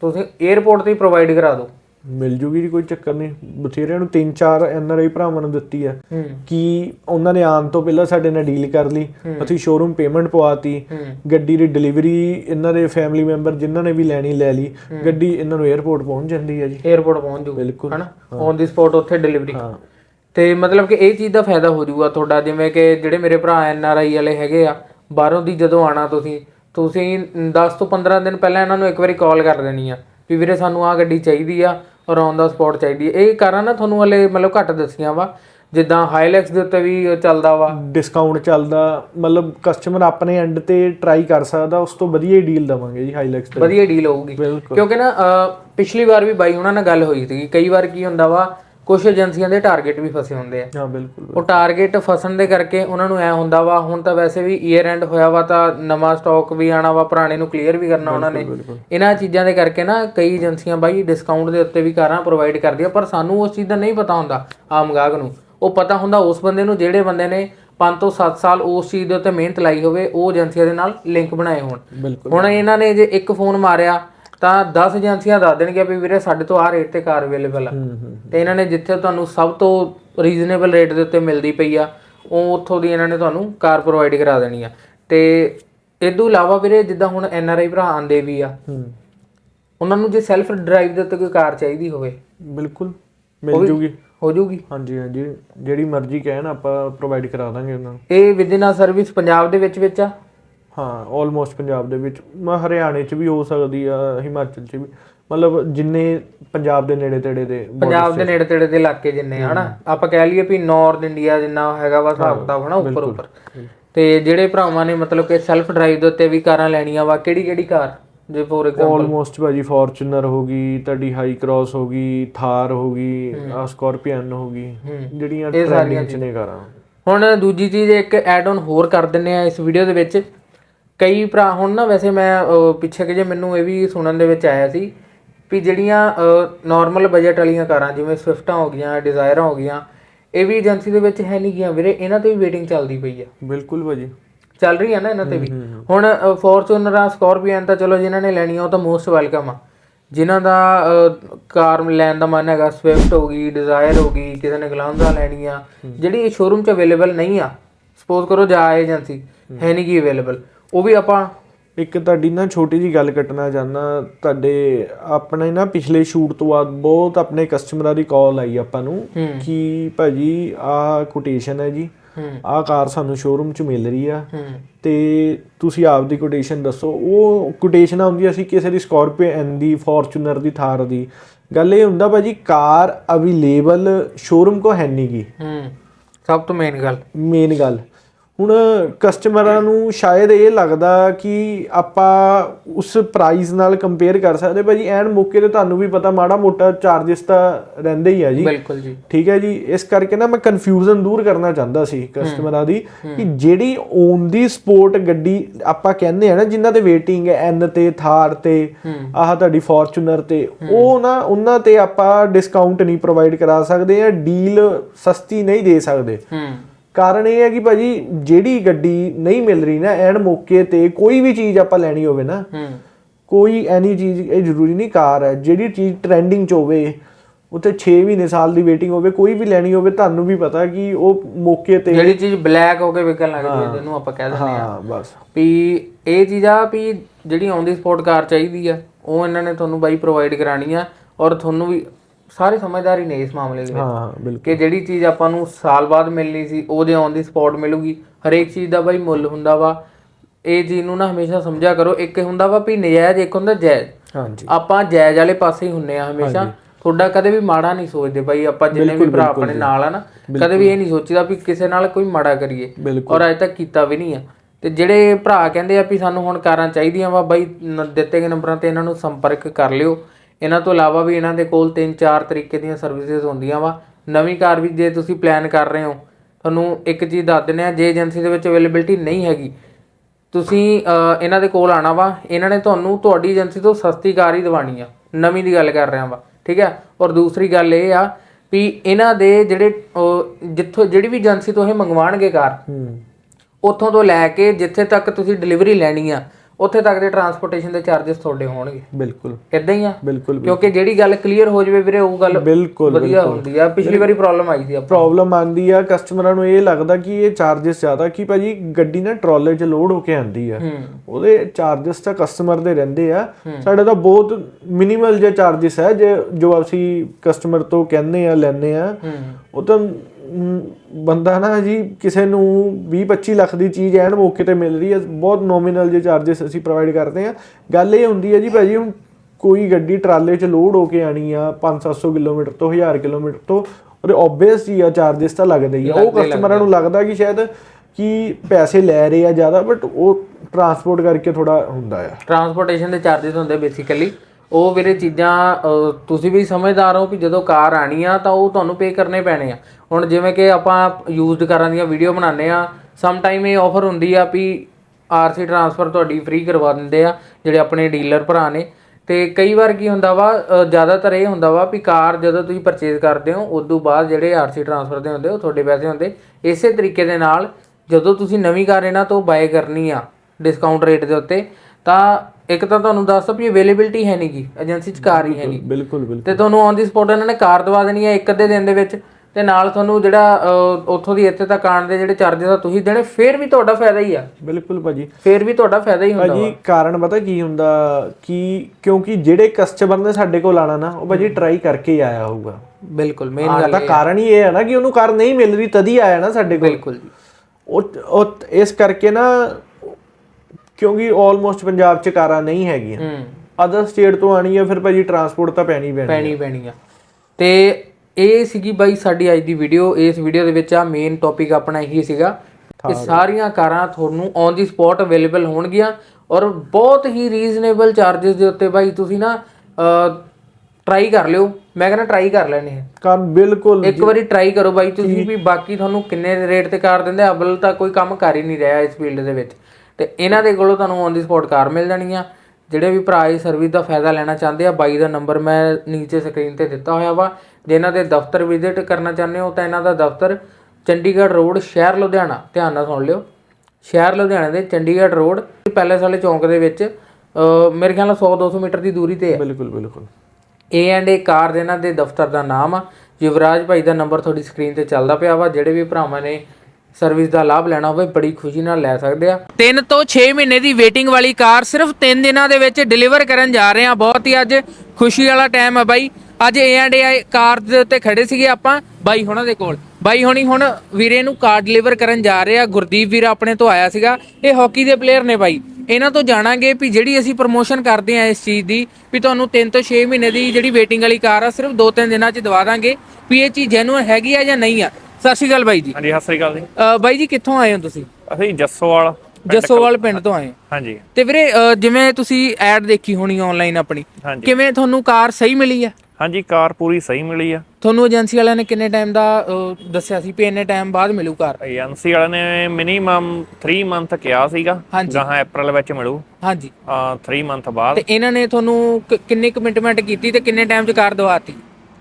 ਤੁਸੀਂ 에ਅਰਪੋਰਟ ਤੇ ਪ੍ਰੋਵਾਈਡ ਕਰਾ ਦਿਓ। ਮਿਲ ਜੂਗੀ ਜੀ ਕੋਈ ਚੱਕਰ ਨਹੀਂ। ਬਥੇਰਿਆਂ ਨੂੰ ਤਿੰਨ ਚਾਰ ਐਨਆਰਆਈ ਭਰਾਵਾਂ ਨੂੰ ਦਿੱਤੀ ਆ। ਕਿ ਉਹਨਾਂ ਨੇ ਆਉਣ ਤੋਂ ਪਹਿਲਾਂ ਸਾਡੇ ਨਾਲ ਡੀਲ ਕਰ ਲਈ। ਅਸੀਂ ਸ਼ੋਰੂਮ ਪੇਮੈਂਟ ਪਵਾਤੀ। ਗੱਡੀ ਦੀ ਡਿਲੀਵਰੀ ਇਹਨਾਂ ਦੇ ਫੈਮਿਲੀ ਮੈਂਬਰ ਜਿਨ੍ਹਾਂ ਨੇ ਵੀ ਲੈਣੀ ਲੈ ਲਈ। ਗੱਡੀ ਇਹਨਾਂ ਨੂੰ 에어ਪੋਰਟ ਪਹੁੰਚ ਜਾਂਦੀ ਹੈ ਜੀ। 에어ਪੋਰਟ ਪਹੁੰਚ ਜੂ ਬਿਲਕੁਲ। ਹਨਾ? ਔਨ ਦੀ ਸਪੌਟ ਉੱਥੇ ਡਿਲੀਵਰੀ ਹਾਂ। ਤੇ ਮਤਲਬ ਕਿ ਇਹ ਚੀਜ਼ ਦਾ ਫਾਇਦਾ ਹੋ ਜੂਗਾ ਤੁਹਾਡਾ ਜਿਵੇਂ ਕਿ ਜਿਹੜੇ ਮੇਰੇ ਭਰਾ ਐਨਆਰਆਈ ਵਾਲੇ ਹੈਗੇ ਆ ਬਾਹਰੋਂ ਦੀ ਜਦੋਂ ਆਣਾ ਤੁਸੀਂ ਤੁਸੀਂ 10 ਤੋਂ 15 ਦਿਨ ਪਹਿਲਾਂ ਇਹਨਾਂ ਨੂੰ ਇੱਕ ਵਾਰੀ ਕਾਲ ਕਰ ਦੇਣੀ ਆ। ਵੀ ਵੀਰੇ ਸਾਨੂੰ ਆਹ ਗੱਡੀ ਚਾਹੀਦੀ ਆ ਔਰ ਔਨ ਦਾ ਸਪੌਟ ਚਾਹੀਦੀ ਇਹ ਕਾਰਾਂ ਨਾ ਤੁਹਾਨੂੰ ਹਲੇ ਮਤਲਬ ਘੱਟ ਦੱਸੀਆਂ ਵਾ ਜਿੱਦਾਂ ਹਾਈਲੈਕਸ ਦੇ ਉੱਤੇ ਵੀ ਚੱਲਦਾ ਵਾ। ਡਿਸਕਾਊਂਟ ਚੱਲਦਾ ਮਤਲਬ ਕਸਟਮਰ ਆਪਣੇ ਐਂਡ ਤੇ ਟਰਾਈ ਕਰ ਸਕਦਾ ਉਸ ਤੋਂ ਵਧੀਆ ਹੀ ਡੀਲ ਦਵਾਂਗੇ ਜੀ ਹਾਈਲੈਕਸ ਤੇ। ਵਧੀਆ ਡੀਲ ਹੋਊਗੀ। ਕਿਉਂਕਿ ਨਾ ਪਿਛਲੀ ਵਾਰ ਵੀ ਬਾਈ ਉਹਨਾਂ ਨਾਲ ਗੱਲ ਹੋਈ ਸੀ ਕਈ ਵਾਰ ਕੀ ਹੁੰਦਾ ਵਾ ਕੁਝ ਏਜੰਸੀਆਂ ਦੇ ਟਾਰਗੇਟ ਵੀ ਫਸੇ ਹੁੰਦੇ ਆ। ਹਾਂ ਬਿਲਕੁਲ ਉਹ ਟਾਰਗੇਟ ਫਸਣ ਦੇ ਕਰਕੇ ਉਹਨਾਂ ਨੂੰ ਐ ਹੁੰਦਾ ਵਾ ਹੁਣ ਤਾਂ ਵੈਸੇ ਵੀ ਈਅਰ ਐਂਡ ਹੋਇਆ ਵਾ ਤਾਂ ਨਵਾਂ ਸਟਾਕ ਵੀ ਆਣਾ ਵਾ ਪੁਰਾਣੇ ਨੂੰ ਕਲੀਅਰ ਵੀ ਕਰਨਾ ਉਹਨਾਂ ਨੇ। ਇਹਨਾਂ ਚੀਜ਼ਾਂ ਦੇ ਕਰਕੇ ਨਾ ਕਈ ਏਜੰਸੀਆਂ ਬਾਈ ਡਿਸਕਾਊਂਟ ਦੇ ਉੱਤੇ ਵੀ ਕਾਰਾਂ ਪ੍ਰੋਵਾਈਡ ਕਰਦੀਆਂ ਪਰ ਸਾਨੂੰ ਉਸ ਚੀਜ਼ ਦਾ ਨਹੀਂ ਪਤਾ ਹੁੰਦਾ ਆਮ ਗਾਹਕ ਨੂੰ। ਉਹ ਪਤਾ ਹੁੰਦਾ ਉਸ ਬੰਦੇ ਨੂੰ ਜਿਹੜੇ ਬੰਦੇ ਨੇ 5 ਤੋਂ 7 ਸਾਲ ਉਸ ਚੀਜ਼ ਦੇ ਉੱਤੇ ਮਿਹਨਤ ਲਾਈ ਹੋਵੇ ਉਹ ਏਜੰਸੀਆਂ ਦੇ ਨਾਲ ਲਿੰਕ ਬਣਾਏ ਹੋਣ। ਹੁਣ ਇਹਨਾਂ ਨੇ ਜੇ ਇੱਕ ਫੋਨ ਮਾਰਿਆ ਤਾਂ 10 ਏਜੰਸੀਆਂ ਦੱਸ ਦੇਣਗੇ ਵੀ ਵੀਰੇ ਸਾਡੇ ਤੋਂ ਆਹ ਰੇਟ ਤੇ ਕਾਰ ਅਵੇਲੇਬਲ ਆ। ਤੇ ਇਹਨਾਂ ਨੇ ਜਿੱਥੇ ਤੁਹਾਨੂੰ ਸਭ ਤੋਂ ਰੀਜ਼ਨੇਬਲ ਰੇਟ ਦੇ ਉੱਤੇ ਮਿਲਦੀ ਪਈ ਆ ਉਹ ਉੱਥੋਂ ਦੀ ਇਹਨਾਂ ਨੇ ਤੁਹਾਨੂੰ ਕਾਰ ਪ੍ਰੋਵਾਈਡ ਕਰਾ ਦੇਣੀ ਆ। ਤੇ ਇਹ ਤੋਂ ਇਲਾਵਾ ਵੀਰੇ ਜਿੱਦਾਂ ਹੁਣ ਐਨ ਆਰ ਆਈ ਭਰਾ ਆਂਦੇ ਵੀ ਆ ਉਹਨਾਂ ਨੂੰ ਜੇ ਸੈਲਫ ਡਰਾਈਵ ਦੇ ਉੱਤੇ ਕੋਈ ਕਾਰ ਚਾਹੀਦੀ ਹੋਵੇ ਬਿਲਕੁਲ ਮਿਲ ਜੂਗੀ। ਹੋ ਜਾਊਗੀ ਹਾਂਜੀ ਹਾਂਜੀ ਜਿਹੜੀ ਮਰਜ਼ੀ ਕਹਿਣ ਆਪਾਂ ਪ੍ਰੋਵਾਈਡ ਕਰਾ ਦਾਂਗੇ ਉਹਨਾਂ ਨੂੰ। ਇਹ ਵਿਦਿਨ ਆ ਸਰਵਿਸ ਪੰਜਾਬ ਦੇ ਵਿੱਚ ਵਿੱਚ ਆ। ਹਾਂ ਆਲਮੋਸਟ ਪੰਜਾਬ ਦੇ ਵਿੱਚ ਮੈਂ ਹਰਿਆਣੇ 'ਚ ਵੀ ਹੋ ਸਕਦੀ ਆ ਹਿਮਾਚਲ 'ਚ ਵੀ। ਮਤਲਬ ਜਿੰਨੇ ਪੰਜਾਬ ਦੇ ਨੇੜੇ ਤੇੜੇ ਦੇ ਪੰਜਾਬ ਦੇ ਨੇੜੇ ਤੇੜੇ ਦੇ ਇਲਾਕੇ ਜਿੰਨੇ ਹਨਾ? ਆਪਾਂ ਕਹਿ ਲਈਏ ਵੀ ਨਾਰਥ ਇੰਡੀਆ ਜਿੰਨਾ ਹੈਗਾ ਵਾ ਹਿਸਾਬ ਕਿਤਾਬ ਹਨਾ ਉੱਪਰ ਉੱਪਰ। ਤੇ ਜਿਹੜੇ ਭਰਾਵਾਂ ਨੇ ਮਤਲਬ ਕਿ ਸੈਲਫ ਡਰਾਈਵ ਦੇ ਉੱਤੇ ਵੀ ਕਾਰਾਂ ਲੈਣੀਆਂ ਵਾ ਕਿਹੜੀ ਕਿਹੜੀ ਕਾਰ? ਜੇ ਫੋਰ ਐਗਜ਼ਾਮਪਲ ਆਲਮੋਸਟ ਭਾਜੀ ਫੋਰਚੂਨਰ ਹੋ ਗਈ ਤੁਹਾਡੀ ਹਾਈ ਕ੍ਰਾਸ ਹੋ ਗਈ ਥਾਰ ਹੋ ਗਈ ਆ ਸਕਾਰਪੀਅਨ ਹੋ ਗਈ ਜਿਹੜੀਆਂ ਟ੍ਰੈਂਡਿੰਗ 'ਚ ਨੇ ਕਾਰਾਂ। ਹੁਣ ਦੂਜੀ ਚੀਜ਼ ਇੱਕ ਐਡ ਆਨ ਹੋਰ ਕਰ ਦਿੰਨੇ ਆ ਇਸ ਵੀਡੀਓ ਦੇ ਵਿੱਚ। ਕਈ ਭਰਾ ਹੁਣ ਨਾ ਵੈਸੇ ਮੈਂ ਪਿੱਛੇ ਕਿ ਜੇ ਮੈਨੂੰ ਇਹ ਵੀ ਸੁਣਨ ਦੇ ਵਿੱਚ ਆਇਆ ਸੀ ਵੀ ਜਿਹੜੀਆਂ ਨਾਰਮਲ ਬਜਟ ਵਾਲੀਆਂ ਕਾਰਾਂ ਜਿਵੇਂ ਸਵਿਫਟਾਂ ਹੋ ਗਈਆਂ ਡਿਜ਼ਾਇਰਾਂ ਹੋ ਗਈਆਂ ਇਹ ਵੀ ਏਜੰਸੀ ਦੇ ਵਿੱਚ ਹੈ ਨਹੀਂ ਗੀਆਂ ਵੀਰੇ ਇਹਨਾਂ ਤੇ ਵੀ ਵੇਟਿੰਗ ਚੱਲਦੀ ਪਈ ਆ। ਬਿਲਕੁਲ ਭਾਜੀ। ਚੱਲ ਰਹੀ ਆ ਨਾ ਇਹਨਾਂ ਤੇ ਵੀ। ਹੁਣ ਫੋਰਚੂਨਰ ਆ ਸਕਾਰਪੀਅਨ ਤਾਂ ਚਲੋ ਜਿਨ੍ਹਾਂ ਨੇ ਲੈਣੀ ਆ ਉਹ ਤਾਂ ਮੋਸਟ ਵੈਲਕਮ ਆ। ਜਿਨ੍ਹਾਂ ਦਾ ਕਾਰ ਲੈਣ ਦਾ ਮਨ ਹੈਗਾ ਸਵਿਫਟ ਹੋ ਗਈ ਡਿਜ਼ਾਇਰ ਹੋ ਗਈ ਕਿਸੇ ਨੇ ਗਲਾਂਜ਼ਾ ਲੈਣੀ ਆ ਜਿਹੜੀ ਸ਼ੋਰੂਮ 'ਚ ਅਵੇਲੇਬਲ ਨਹੀਂ ਆ ਸਪੋਜ਼ ਕਰੋ ਜਾ ਏਜੰਸੀ ਹੈ। ਨਹੀਂ ਗੀ ਅਵੇਲੇਬਲ ਉਹ ਵੀ ਆਪਾਂ ਇੱਕ ਤੁਹਾਡੀ ਨਾ ਛੋਟੀ ਜੀ ਗੱਲ ਕੱਟਣਾ ਚਾਹੁੰਦਾ ਤੁਹਾਡੇ ਆਪਣੇ ਨਾ ਪਿਛਲੇ ਸ਼ੂਟ ਤੋਂ ਬਾਅਦ ਬਹੁਤ ਆਪਣੇ ਕਸਟਮਰਾਂ ਦੀ ਕਾਲ ਆਈ ਆਪਾਂ ਨੂੰ ਕਿ ਭਾਜੀ ਆ ਕੋਟੇਸ਼ਨ ਹੈ ਜੀ ਆ ਕਾਰ ਸਾਨੂੰ ਸ਼ੋਰੂਮ 'ਚ ਮਿਲ ਰਹੀ ਆ ਤੇ ਤੁਸੀਂ ਆਪ ਦੀ ਕੋਟੇਸ਼ਨ ਦੱਸੋ। ਉਹ ਕੋਟੇਸ਼ਨ ਆਉਂਦੀ ਅਸੀਂ ਕਿਸੇ ਦੀ ਸਕਾਰਪੀਓ ਐਨ ਦੀ ਫੋਰਚੂਨਰ ਦੀ ਥਾਰ ਦੀ। ਗੱਲ ਇਹ ਹੁੰਦਾ ਭਾਜੀ ਕਾਰ ਅਵੇਲੇਬਲ ਸ਼ੋਰੂਮ ਕੋ ਹੈ ਨਹੀਂ ਗੀ ਹੂੰ। ਸਭ ਤੋਂ ਮੇਨ ਗੱਲ। ਮੇਨ ਗੱਲ। ਹੁਣ ਕਸਟਮਰਾਂ ਨੂੰ ਸ਼ਾਇਦ ਇਹ ਲੱਗਦਾ ਕਿ ਆਪਾਂ ਉਸ ਪ੍ਰਾਈਸ ਨਾਲ ਕੰਪੇਅਰ ਕਰ ਸਕਦੇ। ਭਾਜੀ ਐਨ ਮੌਕੇ ਤੇ ਤੁਹਾਨੂੰ ਵੀ ਪਤਾ ਮਾੜਾ ਮੋਟਾ ਚਾਰजेस ਤਾਂ ਰਹਿੰਦੇ ਹੀ ਆ ਜੀ। ਬਿਲਕੁਲ ਜੀ। ਠੀਕ ਹੈ ਜੀ? ਇਸ ਕਰਕੇ ਨਾ ਮੈਂ ਕਨਫਿਊਜ਼ਨ ਦੂਰ ਕਰਨਾ ਚਾਹੁੰਦਾ ਸੀ ਕਸਟਮਰਾਂ ਦੀ ਕਿ ਜਿਹੜੀ ਔਨ ਦੀ ਸਪੋਰਟ ਗੱਡੀ ਆਪਾਂ ਕਹਿੰਦੇ ਆ ਨਾ ਜਿਨ੍ਹਾਂ ਤੇ ਵੇਟਿੰਗ ਹੈ ਐਨ ਤੇ ਥਾਰ ਤੇ ਆਹ ਤੁਹਾਡੀ ਫੋਰਚੂਨਰ ਤੇ ਉਹ ਨਾ ਉਹਨਾਂ ਤੇ ਆਪਾਂ ਡਿਸਕਾਊਂਟ ਨਹੀਂ ਪ੍ਰੋਵਾਈਡ ਕਰਾ ਸਕਦੇ ਆ ਡੀਲ ਸਸਤੀ ਨਹੀਂ ਦੇ ਸਕਦੇ। ਹੂੰ। ਕਾਰਨ ਇਹ ਹੈ ਕਿ ਭਾਜੀ ਜਿਹੜੀ ਗੱਡੀ ਨਹੀਂ ਮਿਲ ਰਹੀ ਨਾ ਐਨ ਮੌਕੇ ਤੇ ਕੋਈ ਵੀ ਚੀਜ਼ ਆਪਾਂ ਲੈਣੀ ਹੋਵੇ ਨਾ ਕੋਈ ਐਨੀ ਚੀਜ਼ ਇਹ ਜ਼ਰੂਰੀ ਨਹੀਂ ਕਾਰ ਹੈ ਜਿਹੜੀ ਚੀਜ਼ ਟ੍ਰੈਂਡਿੰਗ ਚ ਹੋਵੇ ਉੱਤੇ 6 ਮਹੀਨੇ ਸਾਲ ਦੀ ਵੇਟਿੰਗ ਹੋਵੇ ਕੋਈ ਵੀ ਲੈਣੀ ਹੋਵੇ ਤੁਹਾਨੂੰ ਵੀ ਪਤਾ ਕਿ ਉਹ ਮੌਕੇ ਤੇ ਜਿਹੜੀ ਚੀਜ਼ ਬਲੈਕ ਹੋ ਕੇ ਵਿਕਣ ਲੱਗ ਜਾਵੇ ਜਿਹਨੂੰ ਆਪਾਂ ਕਹਿ ਦਿੰਦੇ ਆ ਹਾਂ ਬਸ। ਵੀ ਇਹ ਚੀਜ਼ ਆ ਵੀ ਜਿਹੜੀ ਆਨ ਦੀ ਸਪੋਰਟ ਕਾਰ ਚਾਹੀਦੀ ਆ ਉਹ ਇਹਨਾਂ ਨੇ ਤੁਹਾਨੂੰ ਬਾਈ ਪ੍ਰੋਵਾਈਡ ਕਰਾਣੀ ਆ ਔਰ ਤੁਹਾਨੂੰ ਵੀ ਸਾਰੇ ਸਮਝਦਾਰੀ ਨੇ ਇਸ ਮਾਮਲੇ ਦੇ ਵਿੱਚ। ਹਾਂ ਬਿਲਕੁਲ। ਕਿ ਜਿਹੜੀ ਚੀਜ਼ ਆਪਾਂ ਨੂੰ ਸਾਲ ਬਾਅਦ ਮਿਲਣੀ ਸੀ ਉਹਦੇ ਆਨ ਦੀ ਸਪੌਟ ਮਿਲੂਗੀ। ਹਰੇਕ ਚੀਜ਼ ਦਾ ਬਾਈ ਮੁੱਲ ਹੁੰਦਾ ਵਾ। ਇਹ ਚੀਜ਼ ਨੂੰ ਨਾ ਹਮੇਸ਼ਾ ਸਮਝਿਆ ਕਰੋ ਇੱਕ ਹੁੰਦਾ ਵਾ ਵੀ ਨਜਾਇਜ਼ ਇੱਕ ਹੁੰਦਾ ਜਾਇਜ਼। ਹਾਂਜੀ। ਆਪਾਂ ਜਾਇਜ਼ ਵਾਲੇ ਪਾਸੇ ਹੀ ਹੁੰਨੇ ਆ ਹਮੇਸ਼ਾ। ਤੁਹਾਡਾ ਕਦੇ ਵੀ ਮਾੜਾ ਨਹੀਂ ਸੋਚਦੇ ਬਾਈ ਆਪਾਂ ਜਿੰਨੇ ਵੀ ਭਰਾ ਆਪਣੇ ਨਾਲ ਆ ਨਾ ਕਦੇ ਵੀ ਇਹ ਨਹੀਂ ਸੋਚੀਦਾ ਵੀ ਕਿਸੇ ਨਾਲ ਕੋਈ ਮਾੜਾ ਕਰੀਏ। ਔਰ ਅਜੇ ਤੱਕ ਕੀਤਾ ਵੀ ਨਹੀਂ ਆ। ਤੇ ਜਿਹੜੇ ਭਰਾ ਕਹਿੰਦੇ ਆ ਵੀ ਸਾਨੂੰ ਹੁਣ ਕਾਰਾਂ ਚਾਹੀਦੀਆਂ ਵਾ ਬਾਈ ਦਿੱਤੇ ਗਏ ਨੰਬਰਾਂ ਤੇ ਇਹਨਾਂ ਨੂੰ ਸੰਪਰਕ ਕਰ ਲਿਓ। ਇਹਨਾਂ ਤੋਂ ਇਲਾਵਾ ਵੀ ਇਹਨਾਂ ਦੇ ਕੋਲ ਤਿੰਨ ਚਾਰ ਤਰੀਕੇ ਦੀਆਂ ਸਰਵਿਸਿਜ਼ ਹੁੰਦੀਆਂ ਵਾ। ਨਵੀਂ ਕਾਰ ਵੀ ਜੇ ਤੁਸੀਂ ਪਲਾਨ ਕਰ ਰਹੇ ਹੋ ਤੁਹਾਨੂੰ ਇੱਕ ਚੀਜ਼ ਦੱਸ ਦਿੰਦੇ ਆ ਜੇ ਏਜੰਸੀ ਦੇ ਵਿੱਚ ਅਵੇਲੇਬਿਲਟੀ ਨਹੀਂ ਹੈਗੀ ਤੁਸੀਂ ਇਹਨਾਂ ਦੇ ਕੋਲ ਆਣਾ ਵਾ। ਇਹਨਾਂ ਨੇ ਤੁਹਾਨੂੰ ਤੁਹਾਡੀ ਏਜੰਸੀ ਤੋਂ ਸਸਤੀ ਕਾਰ ਹੀ ਦਿਵਾਣੀ ਆ। ਨਵੀਂ ਦੀ ਗੱਲ ਕਰ ਰਿਹਾ ਵਾ ਠੀਕ ਹੈ? ਔਰ ਦੂਸਰੀ ਗੱਲ ਇਹ ਆ ਵੀ ਇਹਨਾਂ ਦੇ ਜਿਹੜੇ ਜਿੱਥੋਂ ਜਿਹੜੀ ਵੀ ਏਜੰਸੀ ਤੋਂ ਇਹ ਮੰਗਵਾਣਗੇ ਕਾਰ ਹੂੰ। ਉੱਥੋਂ ਤੋਂ ਲੈ ਕੇ ਜਿੱਥੇ ਤੱਕ ਤੁਸੀਂ ਡਿਲੀਵਰੀ ਲੈਣੀ ਆ ਉੱਥੇ ਤੱਕ ਦੇ ਟਰਾਂਸਪੋਰਟੇਸ਼ਨ ਦੇ ਚਾਰजेस ਤੁਹਾਡੇ ਹੋਣਗੇ। ਬਿਲਕੁਲ। ਇਦਾਂ ਹੀ ਆ? ਬਿਲਕੁਲ ਕਿਉਂਕਿ ਜਿਹੜੀ ਗੱਲ ਕਲੀਅਰ ਹੋ ਜਵੇ ਵੀਰੇ ਉਹ ਗੱਲ ਬਿਲਕੁਲ ਵਧੀਆ ਹੁੰਦੀ ਆ। ਪਿਛਲੀ ਵਾਰੀ ਪ੍ਰੋਬਲਮ ਆਈ ਸੀ ਆ ਪ੍ਰੋਬਲਮ ਆਂਦੀ ਆ ਕਸਟਮਰਾਂ ਨੂੰ ਇਹ ਲੱਗਦਾ ਕਿ ਇਹ ਚਾਰजेस ਜ਼ਿਆਦਾ ਕਿ ਭਾਜੀ ਗੱਡੀ ਨਾ ਟਰਾਲੇ 'ਚ ਲੋਡ ਹੋ ਕੇ ਆਂਦੀ ਆ। ਉਹਦੇ ਚਾਰजेस ਤਾਂ ਕਸਟਮਰ ਦੇ ਰਹਿੰਦੇ ਆ। ਸਾਡੇ ਤਾਂ ਬਹੁਤ ਮਿਨੀਮਲ ਜੇ ਚਾਰजेस ਹੈ ਜੋ ਅਸੀਂ ਕਸਟਮਰ ਤੋਂ ਕਹਿੰਦੇ ਆ ਲੈਣੇ ਆ ਉਹ ਤਾਂ ਬੰਦਾ ਨਾ ਜੀ ਕਿਸੇ ਨੂੰ 20 25 ਲੱਖ ਦੀ ਚੀਜ਼ ਐਨ ਮੌਕੇ ਤੇ ਮਿਲ ਰਹੀ ਹੈ ਬਹੁਤ ਨੋਮੀਨਲ ਜੇ ਚਾਰजेस ਅਸੀਂ ਪ੍ਰੋਵਾਈਡ ਕਰਦੇ ਆ ਗੱਲ ਇਹ ਹੁੰਦੀ ਹੈ ਜੀ ਭਾਜੀ ਹੁਣ ਕੋਈ ਗੱਡੀ ਟਰਾਲੇ 'ਚ ਲੋਡ ਹੋ ਕੇ ਆਣੀ ਆ 5-700 ਕਿਲੋਮੀਟਰ ਤੋਂ 1000 ਕਿਲੋਮੀਟਰ ਤੋਂ ਔਰ ਆਬਵੀਅਸ ਜੀ ਆ ਚਾਰजेस ਤਾਂ ਲੱਗਦੇ ਹੀ ਆ। ਉਹ ਕਸਟਮਰਾਂ ਨੂੰ ਲੱਗਦਾ ਕਿ ਸ਼ਾਇਦ ਕਿ ਪੈਸੇ ਲੈ ਰਹੇ ਆ ਜ਼ਿਆਦਾ ਬਟ ਉਹ ਟਰਾਂਸਪੋਰਟ ਕਰਕੇ ਥੋੜਾ ਹੁੰਦਾ ਆ। ਟਰਾਂਸਪੋਰਟੇਸ਼ਨ ਦੇ ਚਾਰजेस ਹੁੰਦੇ ਬੇਸਿਕਲੀ ਉਹ ਵੀਰੇ ਚੀਜ਼ਾਂ ਤੁਸੀਂ ਵੀ ਸਮਝਦਾਰ ਹੋ ਕਿ ਜਦੋਂ ਕਾਰ ਆਣੀ ਆ ਤਾਂ ਉਹ ਤੁਹਾਨੂੰ ਪੇ ਕਰਨੇ ਪੈਣੇ ਆ। ਹੁਣ ਜਿਵੇਂ ਕਿ ਆਪਾਂ ਯੂਜ਼ਡ ਕਾਰਾਂ ਦੀਆਂ ਵੀਡੀਓ ਬਣਾਉਂਦੇ ਆ ਸਮ ਟਾਈਮ ਇਹ ਆਫਰ ਹੁੰਦੀ ਆ ਵੀ ਆਰਸੀ ਟਰਾਂਸਫਰ ਤੁਹਾਡੀ ਫ੍ਰੀ ਕਰਵਾ ਦਿੰਦੇ ਆ, ਜਿਹੜੇ ਆਪਣੇ ਡੀਲਰ ਭਰਾ ਨੇ। ਤੇ ਕਈ ਵਾਰ ਕੀ ਹੁੰਦਾ ਵਾ ਜ਼ਿਆਦਾਤਰ ਇਹ ਹੁੰਦਾ ਵਾ ਵੀ ਕਾਰ ਜਦੋਂ ਤੁਸੀਂ ਪਰਚੇਜ਼ ਕਰਦੇ ਹੋ ਉਸ ਤੋਂ ਬਾਅਦ ਜਿਹੜੇ ਆਰਸੀ ਟਰਾਂਸਫਰ ਦੇ ਹੁੰਦੇ, ਉਹ ਤੁਹਾਡੇ ਪੈਸੇ ਹੁੰਦੇ। ਇਸੇ ਤਰੀਕੇ ਦੇ ਨਾਲ ਜਦੋਂ ਤੁਸੀਂ ਨਵੀਂ ਕਾਰ ਇਹਨਾਂ ਤੋਂ ਬਾਏ ਕਰਨੀ ਆ ਡਿਸਕਾਊਂਟ ਰੇਟ ਦੇ ਉੱਤੇ, ਤਾਂ ਇੱਕ ਤਾਂ ਤੁਹਾਨੂੰ ਦੱਸਦਾ ਵੀ ਅਵੇਲੇਬਿਲਟੀ ਹੈ ਨਹੀਂਗੀ ਏਜੰਸੀ 'ਚ ਕਾਰ ਹੀ ਹੈ ਨਹੀਂ ਬਿਲਕੁਲ ਬਿਲਕੁਲ। ਤੇ ਤੁਹਾਨੂੰ ਔਨ ਦੀ ਸਪੌਟ ਇਹਨਾਂ ਨੇ ਕਾਰ ਦਵਾ ਦੇਣੀ ਹੈ ਇੱਕ ਅੱਧੇ ਦਿਨ ਦੇ ਵਿੱਚ ਤੇ ਨਾਲ ਤੁਹਾਨੂੰ ਜਿਹੜਾ ਅਹ, ਉੱਥੋਂ ਦੀ ਇੱਥੇ ਤੱਕ ਆਉਣ ਦੇ ਜਿਹੜੇ ਚਾਰजेस ਆ ਤੁਸੀਂ ਦੇਣੇ ਫੇਰ ਵੀ ਤੁਹਾਡਾ ਫਾਇਦਾ ਹੀ ਆ। ਬਿਲਕੁਲ ਭਾਜੀ। ਫੇਰ ਵੀ ਤੁਹਾਡਾ ਫਾਇਦਾ ਹੀ ਹੁੰਦਾ ਭਾਜੀ ਕਾਰਨ ਪਤਾ ਕੀ ਹੁੰਦਾ ਕਿ ਕਿਉਂਕਿ ਜਿਹੜੇ ਕਸਟਮਰ ਨੇ ਸਾਡੇ ਕੋਲ ਆਣਾ ਨਾ ਉਹ ਭਾਜੀ ਟਰਾਈ ਕਰਕੇ ਹੀ ਆਇਆ ਹੋਊਗਾ। ਬਿਲਕੁਲ ਮੇਨ ਆਹ ਤਾਂ ਕਾਰਨ ਹੀ ਇਹ ਹੈ ਨਾ ਕਿ ਉਹਨੂੰ ਕਾਰ ਨਹੀਂ ਮਿਲ ਰਹੀ ਤਦ ਹੀ ਆਇਆ ਨਾ ਸਾਡੇ ਕੋਲ। ਬਿਲਕੁਲ ਜੀ। ਉਹ ਉਹ ਇਸ ਕਰਕੇ ਨਾ ਕਿਉਂਕਿ ਆਲਮੋਸਟ ਪੰਜਾਬ 'ਚ ਕਾਰਾਂ ਨਹੀਂ ਹੈਗੀਆਂ। ਹੂੰ। ਅਦਰ ਸਟੇਟ ਤੋਂ ਆਣੀ ਹੈ ਫਿਰ ਭਾਜੀ ਟਰਾਂਸਪੋਰਟ ਤਾਂ ਪੈਣੀ ਪੈਣੀ ਪੈਣੀ ਪੈਣੀ ਆ। ਤੇ ਇਹ ਸੀਗੀ ਬਾਈ ਸਾਡੀ ਅੱਜ ਦੀ ਵੀਡੀਓ ਇਸ ਵੀਡੀਓ ਦੇ ਵਿੱਚ ਆ ਮੇਨ ਟੌਪਿਕ ਆਪਣਾ ਇਹੀ ਸੀਗਾ ਕਿ ਸਾਰੀਆਂ ਕਾਰਾਂ ਤੁਹਾਨੂੰ ਔਨ ਦੀ ਸਪੌਟ ਅਵੇਲੇਬਲ ਹੋਣਗੀਆਂ ਔਰ ਬਹੁਤ ਹੀ ਰੀਜ਼ਨੇਬਲ ਚਾਰजेस ਦੇ ਉੱਤੇ ਬਾਈ ਤੁਸੀਂ ਨਾ ਟਰਾਈ ਕਰ ਲਿਓ। ਮੈਂ ਕਹਿੰਦਾ ਟਰਾਈ ਕਰ ਲੈਣੇ ਆ। ਕਾਰ ਬਿਲਕੁਲ ਇੱਕ ਵਾਰੀ ਟਰਾਈ ਕਰੋ ਬਾਈ। ਤੁਸੀਂ ਵੀ ਬਾਕੀ ਤੁਹਾਨੂੰ ਕਿੰਨੇ ਰੇਟ ਤੇ ਕਾਰ ਦਿੰਦੇ ਆ। ਅਬਲ ਤਾਂ ਕੋਈ ਕੰਮ ਕਰ ਹੀ ਨਹੀਂ ਰਿਹਾ ਇਸ ਫੀਲਡ ਦੇ ਵਿੱਚ। ਤੇ ਇਹਨਾਂ ਦੇ ਕੋਲੋਂ ਤੁਹਾਨੂੰ ਔਨ ਦੀ ਸਪੌਟ ਕਾਰ ਮਿਲ ਜਾਣਗੀਆਂ। ਜਿਹੜੇ ਵੀ ਭਰਾ ਇਸ ਸਰਵਿਸ ਦਾ ਫਾਇਦਾ ਲੈਣਾ ਚਾਹੁੰਦੇ ਆ ਬਾਈ ਦਾ ਨੰਬਰ ਮੈਂ ਨੀਚੇ ਸਕਰੀਨ ਤੇ ਦਿੱਤਾ ਹੋਇਆ ਵਾ। ਜੇ ਇਹਨਾਂ ਦੇ ਦਫ਼ਤਰ ਵਿਜ਼ਿਟ ਕਰਨਾ ਚਾਹੁੰਦੇ ਹੋ ਤਾਂ ਇਹਨਾਂ ਦਾ ਦਫ਼ਤਰ ਚੰਡੀਗੜ੍ਹ ਰੋਡ ਸ਼ਹਿਰ ਲੁਧਿਆਣਾ। ਧਿਆਨ ਨਾਲ ਸੁਣ ਲਿਓ। ਸ਼ਹਿਰ ਲੁਧਿਆਣੇ ਦੇ ਚੰਡੀਗੜ੍ਹ ਰੋਡ ਪੈਲੇਸ ਵਾਲੇ ਚੌਂਕ ਦੇ ਵਿੱਚ ਮੇਰੇ ਖਿਆਲ ਨਾਲ 100 200 ਮੀਟਰ ਦੀ ਦੂਰੀ ਤੇ ਹੈ ਬਿਲਕੁਲ ਬਿਲਕੁਲ। ਏ ਐਂਡ ਏ ਕਾਰ ਦੇ ਇਹਨਾਂ ਦੇ ਦਫ਼ਤਰ ਦਾ ਨਾਮ ਆ। ਯੁਵਰਾਜ ਭਾਈ ਦਾ ਨੰਬਰ ਤੁਹਾਡੀ ਸਕਰੀਨ ਤੇ ਚੱਲਦਾ ਪਿਆ ਵਾ। ਜਿਹੜੇ ਵੀ ਭਰਾਵਾਂ ਨੇ ਸਰਵਿਸ ਦਾ ਲਾਭ ਲੈਣਾ ਹੋਵੇ, ਬੜੀ ਖੁਸ਼ੀ ਨਾਲ ਲੈ ਸਕਦੇ ਆ। 3 ਤੋਂ 6 ਮਹੀਨੇ ਦੀ ਵੇਟਿੰਗ ਵਾਲੀ ਕਾਰ ਸਿਰਫ 3 ਦਿਨਾਂ ਦੇ ਵਿੱਚ ਡਿਲੀਵਰ ਕਰਨ ਜਾ ਰਹੇ ਆ ਬਹੁਤ ਹੀ ਅੱਜ ਖੁਸ਼ੀ ਵਾਲਾ ਟਾਈਮ ਆ ਬਾਈ। ਅੱਜ ਏ ਐਂਡ ਏ ਕਾਰ ਦੇ ਉੱਤੇ ਖੜੇ ਸੀਗੇ ਆਪਾਂ, ਬਾਈ ਹੁਣਾਂ ਦੇ ਕੋਲ। ਬਾਈ ਹੁਣੀ, ਹੁਣ ਵੀਰੇ ਨੂੰ ਕਾਰ ਡਿਲੀਵਰ ਕਰਨ ਜਾ ਰਹੇ ਆ। ਗੁਰਦੀਪ ਵੀਰ ਆਪਣੇ ਤੋਂ ਆਇਆ ਸੀਗਾ। ਇਹ ਹਾਕੀ ਦੇ ਪਲੇਅਰ ਨੇ ਬਾਈ। ਇਹਨਾਂ ਤੋਂ ਜਾਣਾਂਗੇ ਵੀ ਜਿਹੜੀ ਅਸੀਂ ਪ੍ਰਮੋਸ਼ਨ ਕਰਦੇ ਆ ਇਸ ਚੀਜ਼ ਦੀ, ਵੀ ਤੁਹਾਨੂੰ 3 ਤੋਂ 6 ਮਹੀਨੇ ਦੀ ਜਿਹੜੀ ਵੇਟਿੰਗ ਵਾਲੀ ਕਾਰ ਆ, ਸਿਰਫ 2-3 ਦਿਨਾਂ 'ਚ ਦਵਾ ਦਾਂਗੇ ਵੀ ਇਹ ਚੀਜ਼ ਜੈਨੂਅਨ ਹੈਗੀ ਆ ਜਾਂ ਨਹੀਂ ਆ। ਸਤਿ ਸ਼੍ਰੀ ਅਕਾਲ ਬਾਈ ਜੀ। ਹਾਂਜੀ ਸਤਿ ਸ੍ਰੀ ਅਕਾਲ ਜੀ। ਅ, ਬਾਈ ਜੀ ਕਿੱਥੋਂ ਆਏ ਹੋ ਤੁਸੀਂ? ਅਸੀਂ ਜੱਸੋਵਾਲ ਜੱਸੋਵਾਲ ਪਿੰਡ ਤੋਂ ਆਏ। ਹੋ ਹਾਂਜੀ। ਤੇ ਵੀਰੇ ਅ, ਜਿਵੇਂ ਤੁਸੀਂ ਐਡ ਦੇਖੀ ਹੋਣੀ ਆਨਲਾਈਨ ਆਪਣੀ ਹਾਂਜੀ। ਕਿਵੇਂ ਤੁਹਾਨੂੰ ਕਾਰ ਸਹੀ ਮਿਲੀ ਆ? ਹਾਂਜੀ ਕਾਰ ਪੂਰੀ ਸਹੀ ਮਿਲੀ ਆ। ਤੁਹਾਨੂੰ ਏਜੰਸੀ ਵਾਲਿਆਂ ਨੇ ਕਿੰਨੇ ਟਾਈਮ ਦਾ ਅ, ਦੱਸਿਆ ਸੀ ਵੀ ਇੰਨੇ ਟਾਈਮ ਬਾਅਦ ਮਿਲੂ ਕਾਰ? ਏਜੰਸੀ ਵਾਲਿਆਂ ਨੇ ਮਿਨੀਮਮ 3 ਮੰਥ ਕਿਹਾ ਸੀਗਾ ਹਾਂਜੀ। ਗਾਹਾਂ ਅਪ੍ਰੈਲ ਵਿੱਚ ਮਿਲੂ। ਹਾਂਜੀ। ਆ 3 ਮੰਥ ਬਾਅਦ। ਤੇ ਇਹਨਾਂ ਨੇ ਤੁਹਾਨੂੰ ਕਿ- ਕਿੰਨੀ ਕਮਿਟਮੈਂਟ ਕੀਤੀ ਤੇ ਕਿੰਨੇ ਟਾਈਮ 'ਚ ਕਾਰ ਦਵਾਤੀ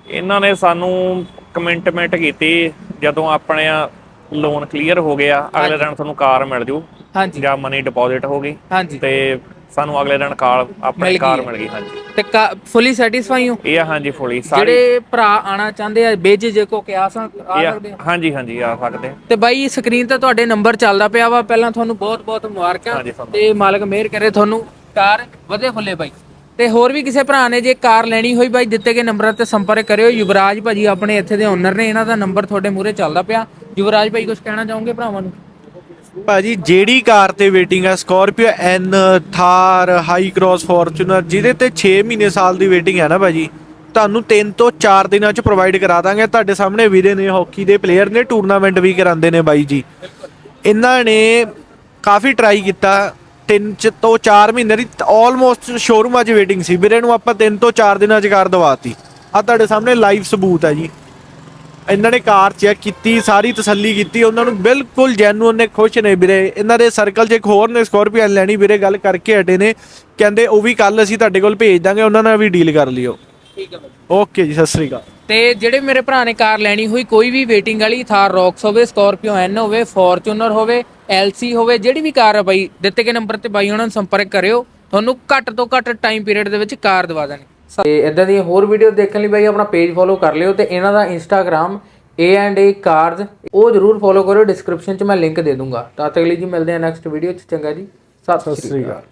ਇਹਨਾਂ ਨੇ ਸਾਨੂੰ ਕਮਿਟਮੈਂਟ ਕੀਤੀ ਜਦੋਂ ਆਪਣੇ ਲੋਨ ਕਲੀਅਰ ਹੋ ਗਿਆ ਅਗਲੇ ਦਿਨ ਤੁਹਾਨੂੰ ਕਾਰ ਮਿਲ ਜੂ ਹਾਂਜੀ। ਜਾਂ ਮਨੀ ਡਿਪੋਜ਼ਿਟ ਹੋ ਗਈ ਹਾਂਜੀ। ਤੇ ਸਾਨੂੰ ਅਗਲੇ ਦਿਨ ਕਾਰ ਮਿਲ ਆਪਣੀ ਗਈ ਕਾਰ ਹੈ। ਮਿਲ ਗਈ ਹਾਂਜੀ। ਤੇ ਫੁੱਲੀ ਸੈਟੀਸਫਾਈ ਹੋ? ਇਹ ਆ ਹਾਂਜੀ ਫੁੱਲੀ ਸਾਰੀ ਜਿਹੜੇ ਭਰਾ ਆਣਾ ਚਾਹੁੰਦੇ ਆ ਬੇਝਿਜਕ ਕੋ ਕਿ ਆ ਸਕ ਆ ਇਹ ਆ- ਸਕਦੇ ਆ? ਹਾਂਜੀ ਹਾਂਜੀ ਆ ਸਕਦੇ। ਤੇ ਬਾਈ ਸਕਰੀਨ ਤੇ ਤੁਹਾਡੇ ਨੰਬਰ ਚੱਲਦਾ ਪਿਆ ਵਾ ਪਹਿਲਾਂ ਤੁਹਾਨੂੰ ਬਹੁਤ ਬਹੁਤ ਮੁਬਾਰਕਾਂ ਹਾਂਜੀ। ਤੇ ਮਾਲਕ ਮਿਹਰ ਕਰੇ ਤੁਹਾਨੂੰ ਕਾਰ ਵਧੇ ਫੁੱਲੇ ਬਾਈ। ਤੇ ਹੋਰ ਵੀ ਕਿਸੇ ਭਰਾ ਨੇ ਜੇ ਕਾਰ ਲੈਣੀ ਹੋਈ ਬਾਈ, ਦਿੱਤੇ ਗਏ ਨੰਬਰਾਂ ਤੇ ਸੰਪਰਕ ਕਰਿਓ। ਯੁਵਰਾਜ ਭਾਜੀ ਆਪਣੇ ਇੱਥੇ ਦੇ ਓਨਰ ਨੇ, ਇਹਨਾਂ ਦਾ ਨੰਬਰ ਤੁਹਾਡੇ ਮੂਹਰੇ ਚੱਲਦਾ ਪਿਆ। ਯੁਵਰਾਜ ਭਾਈ ਕੁਝ ਕਹਿਣਾ ਚਾਹੋਗੇ ਭਰਾਵਾਂ ਨੂੰ? ਭਾਜੀ, ਜਿਹੜੀ ਕਾਰ ਤੇ ਵੇਟਿੰਗ ਹੈ Scorpio N Thar Hycross Fortuner ਜਿਹਦੇ ਤੇ 6 ਮਹੀਨੇ ਸਾਲ ਦੀ ਵੇਟਿੰਗ ਹੈ ਨਾ ਭਾਜੀ, ਤੁਹਾਨੂੰ 3 ਤੋਂ 4 ਦਿਨਾਂ ਚ ਪ੍ਰੋਵਾਈਡ ਕਰਾ ਦਾਂਗੇ। ਤੁਹਾਡੇ ਸਾਹਮਣੇ ਵੀਰੇ ਨੇ ਹਾਕੀ ਦੇ ਪਲੇਅਰ ਨੇ ਟੂਰਨਾਮੈਂਟ ਵੀ ਕਰਾਉਂਦੇ ਨੇ ਬਾਈ ਜੀ। ਇਹਨਾਂ ਨੇ ਕਾਫੀ ਟਰਾਈ ਕੀਤਾ। 3 ਚ ਤੋਂ 4 ਮਹੀਨੇ ਦੀ ਆਲਮੋਸਟ ਸ਼ੋਰੂਮ ਅੱਜ ਵੇਟਿੰਗ ਸੀ। ਵੀਰੇ ਨੂੰ ਆਪਾਂ 3 ਤੋਂ 4 ਦਿਨਾਂ ਚ ਕਾਰ ਦਵਾਤੀ। ਆ ਤੁਹਾਡੇ ਸਾਹਮਣੇ ਲਾਈਵ ਸਬੂਤ ਹੈ ਜੀ। ਇਹਨਾਂ ਨੇ ਕਾਰ ਚੈੱਕ ਕੀਤੀ ਸਾਰੀ ਤਸੱਲੀ ਕੀਤੀ ਉਹਨਾਂ ਨੂੰ ਬਿਲਕੁਲ ਜੈਨੂਅਨ ਨੇ ਖੁਸ਼ ਨੇ ਵੀਰੇ। ਇਹਨਾਂ ਦੇ ਸਰਕਲ 'ਚ ਇੱਕ ਹੋਰ ਨੇ ਸਕੋਰਪੀਅਨ ਲੈਣੀ ਵੀਰੇ ਗੱਲ ਕਰਕੇ ਹਟੇ ਨੇ। ਕਹਿੰਦੇ ਉਹ ਵੀ ਕੱਲ ਅਸੀਂ ਤੁਹਾਡੇ ਕੋਲ ਭੇਜ ਦਾਂਗੇ ਉਹਨਾਂ ਨਾਲ ਵੀ ਡੀਲ ਕਰ ਲਿਓ। ਠੀਕ ਹੈ ਓਕੇ ਜੀ ਸਤਿ ਸ੍ਰੀ ਅਕਾਲ। ਤੇ ਜਿਹੜੇ ਮੇਰੇ ਭਰਾ ਨੇ ਕਾਰ ਲੈਣੀ ਹੋਈ ਕੋਈ ਵੀ ਵੇਟਿੰਗ ਵਾਲੀ ਥਾਰ ਰੌਕਸ ਹੋਵੇ ਸਕਾਰਪੀਓ ਐਨ ਹੋਵੇ ਫੋਰਚੂਨਰ ਹੋਵੇ LC ਹੋਵੇ ਜਿਹੜੀ ਵੀ ਕਾਰ ਆ ਬਾਈ ਦਿੱਤੇ ਗਏ ਨੰਬਰ ਤੇ ਬਾਈ ਉਹਨਾਂ ਨੂੰ ਸੰਪਰਕ ਕਰਿਓ। ਤੁਹਾਨੂੰ ਘੱਟ ਤੋਂ ਘੱਟ ਟਾਈਮ ਪੀਰੀਅਡ ਦੇ ਵਿੱਚ ਕਾਰ ਦਵਾ ਦੇਣੀ। ਤੇ ਇਦਾਂ ਦੀਆਂ ਹੋਰ ਵੀਡੀਓ ਦੇਖਣ ਲਈ ਬਾਈ ਆਪਣਾ ਪੇਜ ਫੋਲੋ ਕਰ ਲਿਓ ਤੇ ਇਹਨਾਂ ਦਾ ਇੰਸਟਾਗ੍ਰam A&A Cars ਉਹ ਜਰੂਰ ਫੋਲੋ ਕਰੋ ਡਿਸਕ੍ਰਿਪਸ਼ਨ 'ਚ ਮੈਂ ਲਿੰਕ ਦੇ ਦੂੰਗਾ। ਤਾਂ ਤੱਕ ਲਈ ਜੀ ਮਿਲਦੇ ਹਾਂ ਨੈਕਸਟ ਵੀਡੀਓ 'ਚ। ਚੰਗਾ ਜੀ। ਸਤਿ ਸ਼੍ਰੀ ਅਕਾਲ।